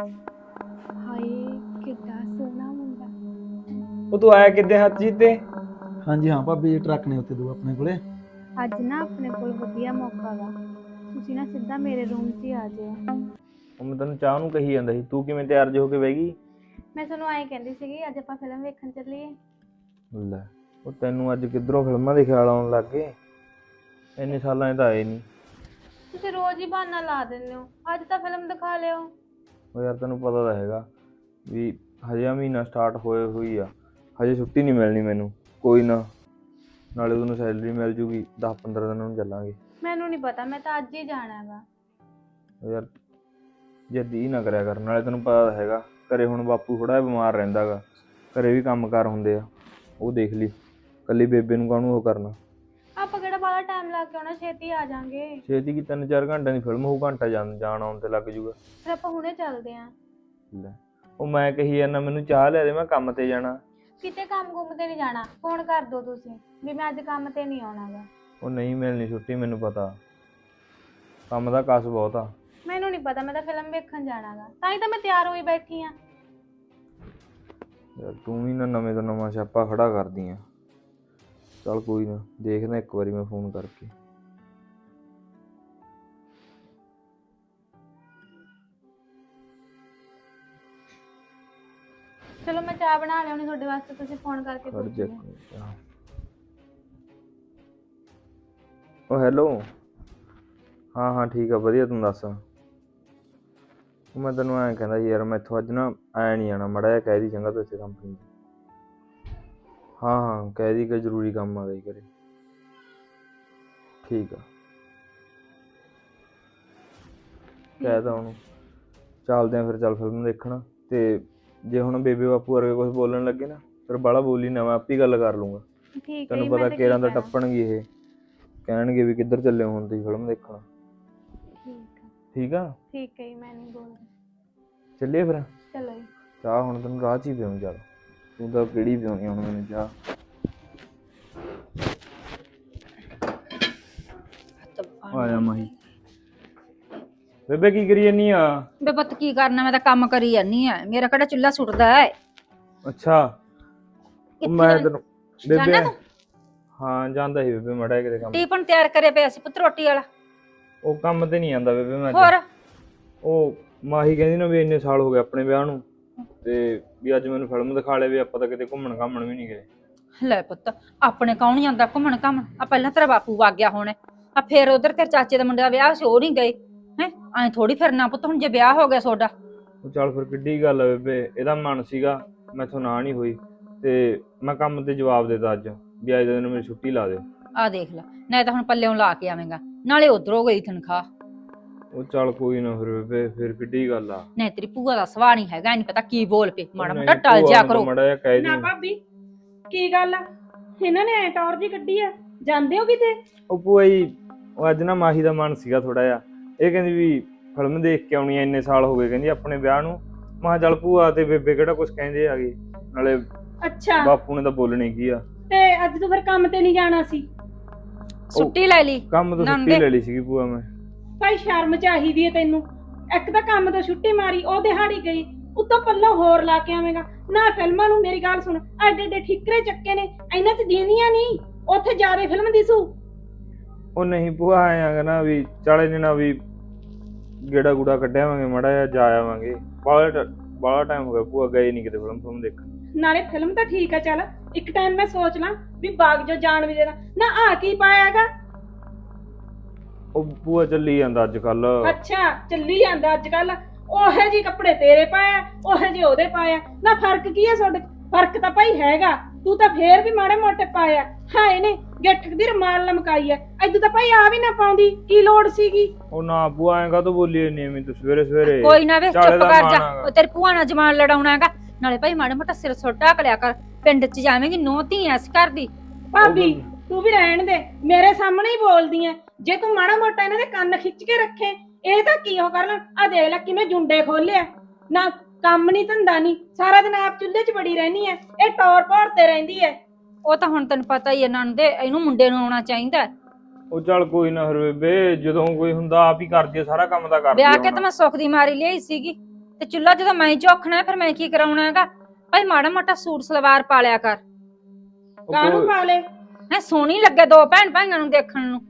ਹਾਏ ਕਿੱਡਾ ਸੋਹਣਾ ਮੁੰਡਾ। ਉਹ ਤੂੰ ਆਇਆ ਕਿੱਦੇ ਹੱਥ ਜੀਤੇ ਹਾਂਜੀ ਹਾਂ ਭਾਬੀ ਜੀ ਟਰੱਕ ਨੇ ਉੱਤੇ ਦੋ ਆਪਣੇ ਕੋਲੇ। ਅੱਜ ਨਾ ਆਪਣੇ ਕੋਲ ਵਧੀਆ ਮੌਕਾ ਵਾ। ਤੁਸੀਂ ਨਾ ਸਿੱਧਾ ਮੇਰੇ ਰੂਮ 'ਚ ਹੀ ਆ ਜਾਓ। ਉਹ ਮੈਂ ਤੈਨੂੰ ਚਾਹ ਨੂੰ ਕਹੀ ਜਾਂਦਾ ਸੀ। ਤੂੰ ਕਿਵੇਂ ਤਿਆਰ ਜੇ ਹੋ ਕੇ ਬਹਿ ਗਈ? ਮੈਂ ਤੁਹਾਨੂੰ ਆਏ ਕਹਿੰਦੀ ਸੀਗੀ ਅੱਜ ਆਪਾਂ ਫਿਲਮ ਵੇਖਣ ਚੱਲੀਏ। ਲੈ ਉਹ ਤੈਨੂੰ ਅੱਜ ਕਿੱਧਰੋਂ ਫਿਲਮਾਂ ਦੇ ਖਿਆਲ ਆਉਣ ਲੱਗ ਗਏ? ਇੰਨੇ ਸਾਲਾਂ 'ਚ ਤਾਂ ਆਏ ਨਹੀਂ ਤੁਸੀਂ ਰੋਜ਼ ਹੀ ਬਹਾਨਾ ਲਾ ਦਿੰਦੇ ਹੋ। ਅੱਜ ਤਾਂ ਫਿਲਮ ਦਿਖਾ ਲਿਓ। ਉਹ ਯਾਰ ਤੈਨੂੰ ਪਤਾ ਤਾਂ ਹੈਗਾ ਵੀ ਹਜੇ ਮਹੀਨਾ ਸਟਾਰਟ ਹੋਏ ਹੋਈ ਆ। ਹਜੇ ਛੁੱਟੀ ਨਹੀਂ ਮਿਲਣੀ ਮੈਨੂੰ। ਕੋਈ ਨਾ। ਨਾਲੇ ਉਹਨੂੰ ਸੈਲਰੀ ਮਿਲ ਜੂਗੀ। 10 15 ਦਿਨਾਂ ਨੂੰ ਚੱਲਾਂਗੇ। ਮੈਨੂੰ ਨਹੀਂ ਪਤਾ। ਮੈਂ ਤਾਂ ਅੱਜ ਹੀ ਜਾਣਾ ਹੈਗਾ। ਉਹ ਯਾਰ ਜੱਦੀ ਨਾ ਕਰਿਆ ਕਰ। ਨਾਲੇ ਤੈਨੂੰ ਪਤਾ ਤਾਂ ਹੈਗਾ। ਘਰੇ ਹੁਣ ਬਾਪੂ ਥੋੜਾ ਜਿਹਾ ਬਿਮਾਰ ਰਹਿੰਦਾਗਾ ਘਰੇ ਵੀ ਕੰਮਕਾਰ ਹੁੰਦੇ ਆ। ਉਹ ਦੇਖ ਲਈ। ਕੱਲੀ ਬੇਬੇ ਨੂੰ ਕਾਹਨੂੰ ਉਹ ਕਰਨਾ? ਬਾਹਲਾ ਟਾਈਮ ਲਾ ਕੇ ਆਉਣਾ ਛੇਤੀ ਆ ਜਾਾਂਗੇ। ਛੇਤੀ ਕੀ 3-4 ਘੰਟਿਆਂ ਦੀ ਫਿਲਮ ਹੋਊ ਘੰਟਾ ਜਾਣ ਜਾਣ ਆਉਣ ਤੇ ਲੱਗ ਜੂਗਾ। ਫਿਰ ਆਪਾਂ ਹੁਣੇ ਚੱਲਦੇ ਆਂ। ਲੈ ਉਹ ਮੈਂ ਕਹੀ ਜਾਂਦਾ ਮੈਨੂੰ ਚਾਹ ਲਿਆ ਦੇ ਮੈਂ ਕੰਮ ਤੇ ਜਾਣਾ। ਕਿਤੇ ਕੰਮ ਕੁੰਮ ਤੇ ਨਹੀਂ ਜਾਣਾ ਫੋਨ ਕਰ ਦਿਓ ਤੁਸੀਂ ਵੀ ਮੈਂ ਅੱਜ ਕੰਮ ਤੇ ਨਹੀਂ ਆਉਣਾਗਾ। ਉਹ ਨਹੀਂ ਮਿਲਣੀ ਛੁੱਟੀ ਮੈਨੂੰ ਪਤਾ। ਕੰਮ ਦਾ ਕਸ ਬਹੁਤ ਆ। ਮੈਨੂੰ ਨਹੀਂ ਪਤਾ ਮੈਂ ਤਾਂ ਫਿਲਮ ਵੇਖਣ ਜਾਣਾਗਾ। ਤਾਂ ਹੀ ਤਾਂ ਮੈਂ ਤਿਆਰ ਹੋਈ ਬੈਠੀ ਆਂ। ਯਾਰ ਤੂੰ ਵੀ ਨਾ ਨਵੇਂ ਤੋਂ ਨਵਾਂ ਛਾਪਾ ਖੜਾ ਕਰਦੀ ਆ। ਚੱਲ ਕੋਈ ਨਾ ਦੇਖਦਾ ਇੱਕ ਵਾਰੀ ਮੈਂ ਫੋਨ ਕਰਕੇ। ਚਲੋ ਮੈਂ ਚਾਹ ਬਣਾ ਲਿਆਉਣੀ ਤੁਹਾਡੇ ਵਾਸਤੇ ਤੁਸੀਂ ਫੋਨ ਕਰਕੇ ਖੜ ਪੁੱਛ ਜਾ ਲਿਓ। ਇੱਕ ਮਿੰਟ, ਹਾਂ। ਉਹ ਹੈਲੋ ਹਾਂ ਹਾਂ ਠੀਕ ਆ ਵਧੀਆ ਤੂੰ ਦੱਸ। ਉਹ ਮੈਂ ਤੈਨੂੰ ਐਂ ਕਹਿੰਦਾ ਸੀ ਯਾਰ ਮੈਥੋਂ ਅੱਜ ਨਾ ਐ ਨਹੀਂ ਆਣਾ ਮੜਾ ਜਿਹਾ ਕਹਿ ਦੀ ਚੰਗਾ ਤੂੰ ਇੱਥੇ ਕੰਪਨੀ 'ਚ ਹਾਂ ਹਾਂ ਕਹਿ ਦੀ ਕਿ ਜ਼ਰੂਰੀ ਕੰਮ ਆ ਗਈ ਕਰੇ ਠੀਕ ਆ। ਕਹਿ ਤਾ ਉਹਨੂੰ। ਚੱਲਦੇ ਆ ਫਿਰ ਚੱਲ ਫਿਲਮ ਦੇਖਣ। ਤੇ ਜੇ ਹੁਣ ਬੇਬੇ ਬਾਪੂ ਵਰਗੇ ਕੁਝ ਬੋਲਣ ਲੱਗੇ ਨਾ ਫਿਰ ਬਾਲਾ ਬੋਲੀ ਨਾ ਮੈਂ ਆਪੇ ਗੱਲ ਕਰ ਲੂੰਗਾ। ਠੀਕ ਹੈ ਤੈਨੂੰ ਪਤਾ ਕੇਰਾਂ ਦਾ। ਟੱਪਣਗੇ ਇਹ। ਕਹਿਣਗੇ ਵੀ ਕਿੱਧਰ ਚੱਲੇ ਹੋ ਹੁਣ ਤੁਸੀਂ ਫਿਲਮ ਦੇਖਣ। ਠੀਕ ਆ। ਠੀਕ ਆ? ਠੀਕ ਹੈ ਜੀ, ਮੈਂ ਨਹੀਂ ਬੋਲਦੀ। ਚੱਲੀਏ ਫਿਰ। ਚਲੋ ਜੀ। ਚਾਹ ਹੁਣ ਤੈਨੂੰ ਰਾਹ 'ਚ ਹੀ ਪਿਉਂ ਚੱਲ ਤੂੰ ਤਾਂ ਕਿਹੜੀ ਪਿਉਣੀ ਹੁਣ ਮੈਨੂੰ ਚਾਹ ਆਇਆ ਮਾਹੀ। ਬੇਬੇ ਕੀ ਕਰੀ ਜਾਨੀ ਆ? ਬੇ ਪੁੱਤ ਕੀ ਕਰਨਾ ਮੈਂ ਤਾਂ ਕੰਮ ਕਰੀ ਜਾਨੀ ਆ। ਮੇਰਾ ਕਿਹੜਾ ਚੁੱਲ੍ਹਾ ਸੁੱਟਦਾ ਹੈ ਅੱਛਾ। ਉਹ ਮੈਂ? ਤੈਨੂੰ ਬੇਬੇ। ਤੂੰ? ਹਾਂ ਜਾਂਦਾ ਸੀ ਬੇਬੇ ਮੜਾ ਕਿਤੇ ਕੰਮ। ਟੀਪਨ ਤਿਆਰ ਕਰੇ ਪਿਆ ਸੀ ਪੁੱਤ ਰੋਟੀ ਵਾਲਾ। ਉਹ ਕੰਮ ਤੇ ਨਹੀਂ ਆਂਦਾ ਬੇਬੇ ਮੈਂ ਹੋਰ? ਉਹ ਮਾਹੀ ਕਹਿੰਦੀ ਨਾ ਵੀ ਇੰਨੇ ਸਾਲ ਹੋ ਗਏ ਆਪਣੇ ਵਿਆਹ ਨੂੰ। ਤੇ ਵੀ ਅੱਜ ਮੈਨੂੰ ਫਿਲਮ ਦਿਖਾ ਲਿਆ ਵੀ ਆਪਾਂ ਤਾਂ ਕਿਤੇ ਘੁੰਮਣ ਘਾਮਣ ਵੀ ਨਹੀਂ ਗਏ। ਲੈ ਪੁੱਤ ਆਪਣੇ ਕੌਣ ਜਾਂਦਾ ਘੁੰਮਣ ਘਾਮਣ? ਆ ਪਹਿਲਾਂ ਤੇਰਾ ਬਾਪੂ ਵਗ ਗਿਆ ਹੋਣਾ। ਆ ਫੇਰ ਉਧਰ ਤੇਰੇ ਚਾਚੇ ਦਾ ਮੁੰਡੇ ਦਾ ਵਿਆਹ ਸੀ ਉਹ ਨਹੀਂ ਗਏ। ਹੈ? ਐ ਥੋੜੀ ਫਿਰਨਾ ਪੁੱਤ ਹੁਣ ਜੇ ਵਿਆਹ ਹੋ ਗਿਆ ਤੁਹਾਡਾ ਉਹ ਚੱਲ ਫਿਰ ਕਿੱਡੀ ਗੱਲ ਆ ਬੇਬੇ ਇਹਦਾ ਮਨ ਸੀਗਾ ਮੈਥੋਂ ਨਾ ਨਹੀਂ ਹੋਈ। ਤੇ ਮੈਂ ਕੰਮ ਤੇ ਜਵਾਬ ਦੇਤਾ ਅੱਜ ਵੀ ਅੱਜ ਦੇ ਦਿਨ ਮੇਰੀ ਛੁੱਟੀ ਲਾ ਦਿਓ ਆ ਦੇਖ ਲੈ ਨਾ ਤਾਂ ਹੁਣ ਪੱਲਿਓਂ ਲਾ ਕੇ ਆਵੇਂਗਾ ਨਾਲੇ ਉਧਰੋਂ ਗਈ ਤਨਖਾਹ। ਉਹ ਚੱਲ ਕੋਈ ਨਾ ਫਿਰ ਬੇਬੇ ਫਿਰ ਕਿੱਡੀ ਗੱਲ ਆ। ਨਹੀਂ ਤੇਰੀ ਭੂਆ ਦਾ ਸਵਾਹ ਨਹੀਂ ਹੈਗਾ ਨਹੀਂ ਪਤਾ ਕੀ ਬੋਲ ਪੇ ਮਾੜਾ ਮੋਟਾ ਟਲ ਜਿਆ ਕਰੋ। ਮੜਾ ਜਿਹਾ ਕਹਿ ਨਾ ਦੀ। ਭਾਬੀ ਕੀ ਗੱਲ ਆ? ਇਹਨਾਂ ਨੇ ਐ ਟੌਰ ਜੀ ਕੱਢੀ ਆ। ਜਾਂਦੇ ਹੋ ਕਿਤੇ? ਉਹ ਭੂਆ ਜੀ ਉਹ ਅੱਜ ਨਾ ਮਾਹੀ ਦਾ ਮਨ ਸੀਗਾ ਥੋੜਾ ਜਿਹਾ। ਇਹ ਕਹਿੰਦੀ ਵੀ ਫਿਲਮ ਦੇਖ ਕੇ ਆਉਣੀ ਆ ਇੰਨੇ ਸਾਲ ਹੋ ਗਏ ਕਹਿੰਦੀ ਆਪਣੇ ਵਿਆਹ ਨੂੰ। ਮੈਂ ਕਿਹਾ ਚੱਲ ਭੂਆ ਤੇ ਬੇਬੇ ਕਿਹੜਾ ਕੁਝ ਕਹਿੰਦੇ ਆਗੇ ਨਾਲੇ ਅੱਛਾ। ਬਾਪੂ ਨੇ ਤਾਂ ਬੋਲਣੀ ਕੀ ਆ? ਤੇ ਅੱਜ ਤੂੰ ਫਿਰ ਕੰਮ ਤੇ ਨਹੀਂ ਜਾਣਾ ਸੀ? ਛੁੱਟੀ ਲੈ ਲਈ ਕੰਮ ਤੋਂ। ਛੁੱਟੀ ਲੈ ਲਈ ਸੀਗੀ ਭੂਆ ਮੈਂ। ਭਾਈ ਸ਼ਰਮ ਚਾਹੀਦੀ ਹੈ ਤੈਨੂੰ। ਇੱਕ ਤਾਂ ਕੰਮ ਤੋਂ ਛੁੱਟੀ ਮਾਰੀ ਉਹ ਦਿਹਾੜੀ ਗਈ। ਉੱਤੋਂ ਪੱਲੋਂ ਹੋਰ ਲਾ ਕੇ ਆਵੇਂਗਾ। ਨਾ ਫਿਲਮਾਂ ਨੂੰ ਮੇਰੀ ਗੱਲ ਸੁਣ। ਐਡੇ ਐਡੇ ਠਿਕਰੇ ਚੱਕੇ ਨੇ। ਇਹਨਾਂ ਚ ਦੀਂਦੀਆਂ ਨਹੀਂ। ਉੱਥੇ ਜਾਦੇ ਫਿਲਮ ਦਿਸੂ। ਉਹ ਨਹੀਂ ਭੂਆ ਆਏਗਾ ਨਾ ਵੀ ਚਾਲੇ ਦਿਨਾਂ ਵੀ ਗੇੜਾ ਗੂੜਾ ਕੱਢਿਆਵਾਂਗੇ ਮੜਾ ਜਿਹਾ ਜਾ ਆਵਾਂਗੇ। ਬਾਲਾ ਬਾਲਾ ਟਾਈਮ ਹੋ ਗਿਆ ਭੂਆ ਗਏ ਨਹੀਂ ਕਿਤੇ ਫਿਲਮ ਫਿਲਮ ਦੇਖਣ। ਨਾਲੇ ਫਿਲਮ ਤਾਂ ਠੀਕ ਆ ਚੱਲ। ਇੱਕ ਟਾਈਮ ਮੈਂ ਸੋਚ ਲਾਂ ਵੀ ਬਾਗ ਜੋ ਜਾਣ ਵੀ ਦੇਣਾ। ਨਾ ਆ ਕੀ ਪਾਇਆਗਾ ਉਹ ਭੂਆ ਚੱਲੀ ਜਾਂਦਾ ਅੱਜ ਕੱਲ ਅੱਛਾ ਚੱਲੀ ਜਾਂਦਾ ਅੱਜ ਕੱਲ ਉਹੇ ਜੀ ਕੱਪੜੇ ਤੇਰੇ ਪਾਇਆ ਉਹੇ ਜੀ ਉਹਦੇ ਪਾਇਆ। ਨਾ ਫ਼ਰਕ ਕੀ ਹੈ ਤੁਹਾਡੇ 'ਚ? ਫ਼ਰਕ ਤਾਂ ਭਾਈ ਹੈਗਾ। ਤੂੰ ਤਾਂ ਫੇਰ ਵੀ ਮਾੜੇ ਮੋਟੇ ਪਾਇਆ। ਹਾਏ ਨੇ ਗਿੱਠ ਦੀ ਰਮਾਲ ਲਮਕਾਈ ਐ। ਐਦੂ ਤਾਂ ਭਾਈ ਆ ਵੀ ਨਾ ਪਾਉਂਦੀ ਕੀ ਲੋੜ ਸੀਗੀ? ਉਹ ਨਾ ਭੂਆ ਆਏਗਾ ਤਾਂ ਬੋਲੀ ਨਹੀਂ ਐਵੇਂ ਤੂੰ ਸਵੇਰੇ ਸਵੇਰੇ? ਕੋਈ ਨਾ ਵੇ ਚੁੱਪ ਦਾ ਕਰ ਜਾ। ਉਹ ਤੇਰੀ ਭੂਆ ਨਾਲ ਜਮਾਨ ਲੜਾਉਣਾ ਹੈਗਾ। ਨਾਲੇ ਭਾਈ ਮਾੜਾ ਮੋਟਾ ਸਿਰ ਸੁੱਟਾ ਕਲਿਆ ਕਰ। ਪਿੰਡ 'ਚ ਜਾਵੇਂਗੀ ਨੋ ਧੀ ਐਸ ਕਰਦੀ ਭਾਬੀ ਤੂੰ ਵੀ ਰਹਿਣ ਦੇ। ਮੇਰੇ ਸਾਹਮਣੇ ਹੀ ਬੋਲਦੀ ਐ। ਜੇ ਤੂੰ ਮਾੜਾ ਮੋਟਾ ਇਹਨਾਂ ਦੇ ਕੰਨ ਖਿੱਚ ਕੇ ਰੱਖੇ ਇਹ ਤਾਂ ਕੀ ਹੋ ਕਰ ਲੈਣ ਆ ਦੇਖ ਲੈ ਕਿਵੇਂ ਜੁੰਡੇ ਖੋਲਿਆ ਨਾ ਕੰਮ ਨਹੀਂ ਧੰਦਾ ਨਹੀਂ ਸਾਰਾ ਦਿਨ ਆਪ ਚੁੱਲ੍ਹੇ 'ਚ ਬੜੀ ਰਹਿਣੀ ਐ ਇਹ ਟੌਰ ਭੌਰ ਤੇ ਰਹਿੰਦੀ ਐ। ਉਹ ਤਾਂ ਹੁਣ ਤੈਨੂੰ ਪਤਾ ਹੀ ਹੈ ਨੰਦੇ ਇਹਨੂੰ ਮੁੰਡੇ ਨੂੰ ਆਉਣਾ ਚਾਹੀਦਾ। ਉਹ ਚੱਲ ਕੋਈ ਨਾ ਫਿਰ ਬੇਬੇ ਜਦੋਂ ਕੋਈ ਹੁੰਦਾ ਆਪ ਹੀ ਕਰਦੀ ਆ ਸਾਰਾ ਕੰਮ ਤਾਂ ਕਰਦੀ ਵਿਆਹ ਆ ਕੇ। ਤਾਂ ਮੈਂ ਸੁੱਖ ਦੀ ਮਾਰੀ ਲਈ ਸੀਗੀ ਤੇ ਚੁੱਲ੍ਹਾ ਜਦੋਂ ਮੈਂ ਝੋਖਣਾ ਹੈ, ਫਿਰ ਮੈਂ ਕੀ ਕਰਾਉਣਾ ਹੈਗਾ? ਭਾਈ ਮਾੜਾ ਮੋਟਾ ਸੂਟ ਸਲਵਾਰ ਪਾ ਲਿਆ ਕਰ। ਕਾਹਨੂੰ ਪਾ ਲੈ ਹੈ ਸੋਹਣੀ ਲੱਗੇ ਦੋ ਭੈਣ ਭਾਈਆਂ ਨੂੰ ਦੇਖਣ ਨੂੰ।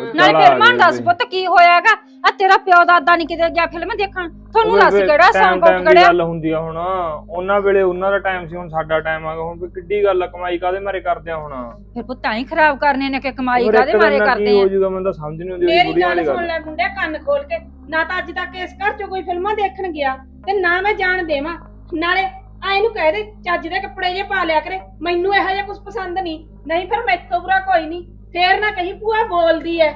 ਨਾਲੇ ਚੱਲ ਫਿਰ ਮਾਂ ਦੱਸ। ਪੁੱਤ ਕੀ ਹੋਇਆਗਾ? ਆ ਤੇਰਾ ਪਿਓ ਦਾਦਾ ਨਹੀਂ ਕਿਤੇ ਗਿਆ ਫਿਲਮ ਦੇਖਣ। ਤੁਹਾਨੂੰ ਦੱਸ ਕਿਹੜਾ ਸੰਗ ਦੀ ਕੜਿਆ ਗੱਲ ਹੁੰਦੀ ਆ ਹੁਣ। ਉਹਨਾਂ ਵੇਲੇ ਉਹਨਾਂ ਦਾ ਟਾਈਮ ਸੀ ਹੁਣ ਸਾਡਾ ਟਾਈਮ ਆ ਗਿਆ। ਹੁਣ ਵੀ ਕਿੱਡੀ ਗੱਲ ਆ ਕਮਾਈ ਕਾਦੇ ਮਾਰੇ ਕਰਦੇ ਆ ਹੁਣ? ਫਿਰ ਪੁੱਤ ਤਾਂ ਹੀ ਖਰਾਬ ਕਰਨੇ ਨੇ ਕਿ ਕਮਾਈ ਕਾਦੇ ਮਾਰੇ ਕਰਦੇ ਹੋ ਆ? ਜਾਊਗਾ ਮੈਨੂੰ ਤਾਂ ਸਮਝ ਨਹੀਂ ਆਉਂਦੀ ਮੇਰੀ ਗੱਲ ਵਾਲੀ ਸੁਣ ਗੱਲ ਲੈ ਮੁੰਡਿਆ ਕੰਨ ਖੋਲ ਕੇ। ਨਾ ਤਾਂ ਅੱਜ ਤੱਕ ਇਸ ਘਰ 'ਚ ਕੋਈ ਫਿਲਮਾਂ ਦੇਖਣ ਗਿਆ ਤੇ ਨਾ ਮੈਂ ਜਾਣ ਦੇਵਾਂ। ਨਾਲੇ ਆ ਇਹਨੂੰ ਕਹਿ ਦੇ ਚੱਜ ਦੇ ਕੱਪੜੇ ਜੇ ਪਾ ਲਿਆ ਕਰੇ ਮੈਨੂੰ ਇਹੋ ਜਿਹਾ ਕੁਝ ਪਸੰਦ ਨਹੀਂ। ਨਹੀਂ ਫਿਰ ਮੈਥੋਂ ਬੁਰਾ ਕੋਈ ਨਹੀਂ। ਫੇਰ ਨਾ ਕਹੀਂ ਭੂਆ ਬੋਲਦੀ ਐ।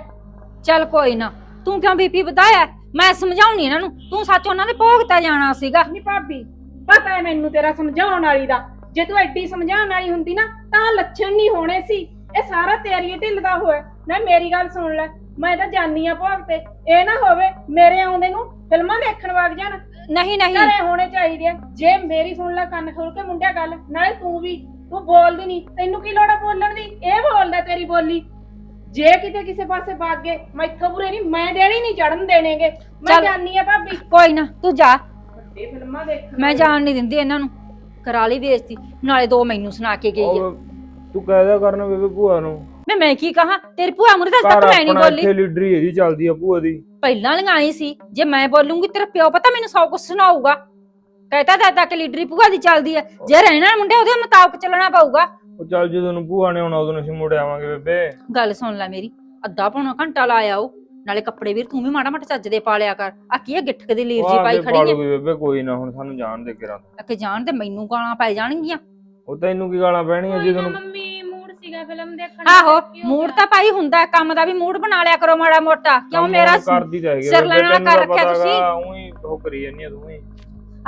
ਚੱਲ ਕੋਈ ਨਾ ਤੂੰ ਕਿਉਂ ਬੀਪੀ ਵਧਾਇਆ? ਮੈਂ ਸਮਝਾਉਣੀ ਇਹਨਾਂ ਨੂੰ ਤੂੰ ਸੱਚ ਉਹਨਾਂ ਦੇ ਭੋਗਤਾ ਜਾਣਾ ਸੀਗਾ। ਨਹੀਂ ਭਾਬੀ ਪਤਾ ਹੈ ਮੈਨੂੰ ਤੇਰਾ ਸਮਝਾਉਣ ਵਾਲੀ ਦਾ। ਜੇ ਤੂੰ ਐਡੀ ਸਮਝਾਉਣ ਵਾਲੀ ਹੁੰਦੀ ਨਾ ਤਾਂ ਲੱਛਣ ਨਹੀਂ ਹੋਣੇ ਸੀ। ਇਹ ਸਾਰਾ ਤੇਰੀ ਢਿੱਲ ਦਾ ਹੋਇਆ। ਨਾ ਮੇਰੀ ਗੱਲ ਸੁਣ ਲੈ ਮੈਂ ਤਾਂ ਜਾਨੀ ਆ ਭੋਗ ਤੇ। ਇਹ ਨਾ ਹੋਵੇ ਮੇਰੇ ਆਉਂਦੇ ਨੂੰ ਫਿਲਮਾਂ ਦੇਖਣ ਵਗ ਜਾਣ। ਨਹੀਂ ਨਹੀਂ। ਘਰੇ ਹੋਣੇ ਚਾਹੀਦੇ ਆ। ਜੇ ਮੇਰੀ ਸੁਣ ਲੈ ਕੰਨ ਖੋਲ ਕੇ ਮੁੰਡਿਆ ਗੱਲ ਨਾਲੇ ਤੂੰ ਵੀ। ਤੂੰ ਬੋਲਦੀ ਨਹੀਂ ਤੈਨੂੰ ਕੀ ਲੋੜ ਆ ਬੋਲਣ ਦੀ? ਇਹ ਬੋਲਦਾ ਤੇਰੀ ਬੋਲੀ। ਜੇ ਕਿਤੇ ਕਿਸੇ ਪਾਸੇ ਵਗ ਗਏ ਮੈਥੋਂ ਬੁਰੇ ਨਹੀਂ ਮੈਂ ਦੇਣੀ ਨਹੀਂ ਚੜਨ ਦੇਣੇਗੇ। ਮੈਂ ਚੱਲ। ਆ ਭਾਬੀ। ਕੋਈ ਨਾ ਤੂੰ ਜਾ। ਵੱਡੇ ਫਿਲਮਾਂ ਦੇਖਣ ਮੈਂ ਜਾਣ ਨਹੀਂ ਦਿੰਦੀ ਇਹਨਾਂ ਨੂੰ। ਕਰਾ ਲਈ ਬੇਇੱਜ਼ਤੀ ਨਾਲੇ ਦੋ ਮੈਨੂੰ ਸੁਣਾ ਕੇ ਗਈ ਹੈ ਤੂੰ ਕਹਿਦਾ ਕਰਨ ਬੇਬੇ ਭੂਆ ਨੂੰ। ਮੈਂ ਮੈਂ ਕੀ ਕਹਾ? ਤੇਰੀ ਭੂਆ ਮੁਰੇ ਘਰ ਤੱਕ ਮੈਂ ਨਹੀਂ ਆਪਣਾ ਬੋਲੀ। ਇੱਥੇ ਲੀਡਰੀ ਇਹਦੀ ਚੱਲਦੀ ਆ ਭੂਆ ਦੀ। ਪਹਿਲਾਂ ਲੰਗਾਈ ਸੀ ਜੇ ਮੈਂ ਬੋਲੂੰਗੀ ਤੇਰਾ ਪਿਓ ਪਤਾ ਮੈਨੂੰ ਸੌ ਕੁਛ ਸੁਣਾਊਗਾ। ਕਹਿਤਾ ਦਾਦਾ ਕਿ ਲੀਡਰੀ ਭੂਆ ਦੀ ਚੱਲਦੀ ਹੈ ਜੇ ਰਹਿਣਾ ਮੁੰਡੇ ਉਹਦੇ ਮੁਤਾਬਕ ਚੱਲਣਾ ਪਊਗਾ। ਉਹ ਚੱਲ ਜਦੋਂ ਨੂੰ ਭੂਆ ਨੇ ਆਉਣਾ ਉਦੋਂ ਅਸੀਂ ਮੁੜ ਆਵਾਂਗੇ ਬੇਬੇ। ਗੱਲ ਸੁਣ ਲੈ ਮੇਰੀ ਅੱਧਾ ਪੌਣਾ ਘੰਟਾ ਲਾਇਆ ਉਹ ਨਾਲੇ ਕੱਪੜੇ ਵੀਰ ਤੂੰ ਵੀ ਮਾੜਾ ਮਾੜਾ ਚੱਜ ਦੇ ਪਾ ਲਿਆ ਕਰ। ਆ ਕੀ ਹੈ ਗਿੱਠਕ ਦੀ ਲੀਰ ਉਹ ਜੀ ਪਾਈ ਖੜੀ ਹੈ ਬੇਬੇ ਕੋਈ ਨਾ ਹੁਣ ਸਾਨੂੰ ਜਾਣ ਦੇ ਕਿਰਾਂ ਅੱਕੇ ਜਾਣ ਤੇ ਮੈਨੂੰ ਗਾਲਾਂ ਪਾਈ ਜਾਣਗੀਆਂ। ਉਹ ਤੈਨੂੰ ਕੀ ਗਾਲਾਂ ਪੈਣੀਆਂ ਜਦੋਂ ਨੂੰ ਮੰਮੀ ਮੂਡ ਸੀਗਾ ਫਿਲਮ ਦੇਖਣ ਆਹੋ ਮੂਡ ਤਾਂ ਪਾਈ ਹੁੰਦਾ ਕੰਮ ਦਾ ਵੀ ਮੂਡ ਬਣਾ ਲਿਆ ਕਰੋ ਮਾੜਾ ਮੋਟਾ। ਕਿਉਂ ਮੇਰਾ ਤਾਂ ਸਿਰ ਲੈਣਾ ਕਰ ਤਾਂ ਰੱਖਿਆ ਤੁਸੀਂ। ਊਂ ਹੀ ਉਹ ਕਰੀ ਜਾਂਦੀ ਤੂੰ ਹੀ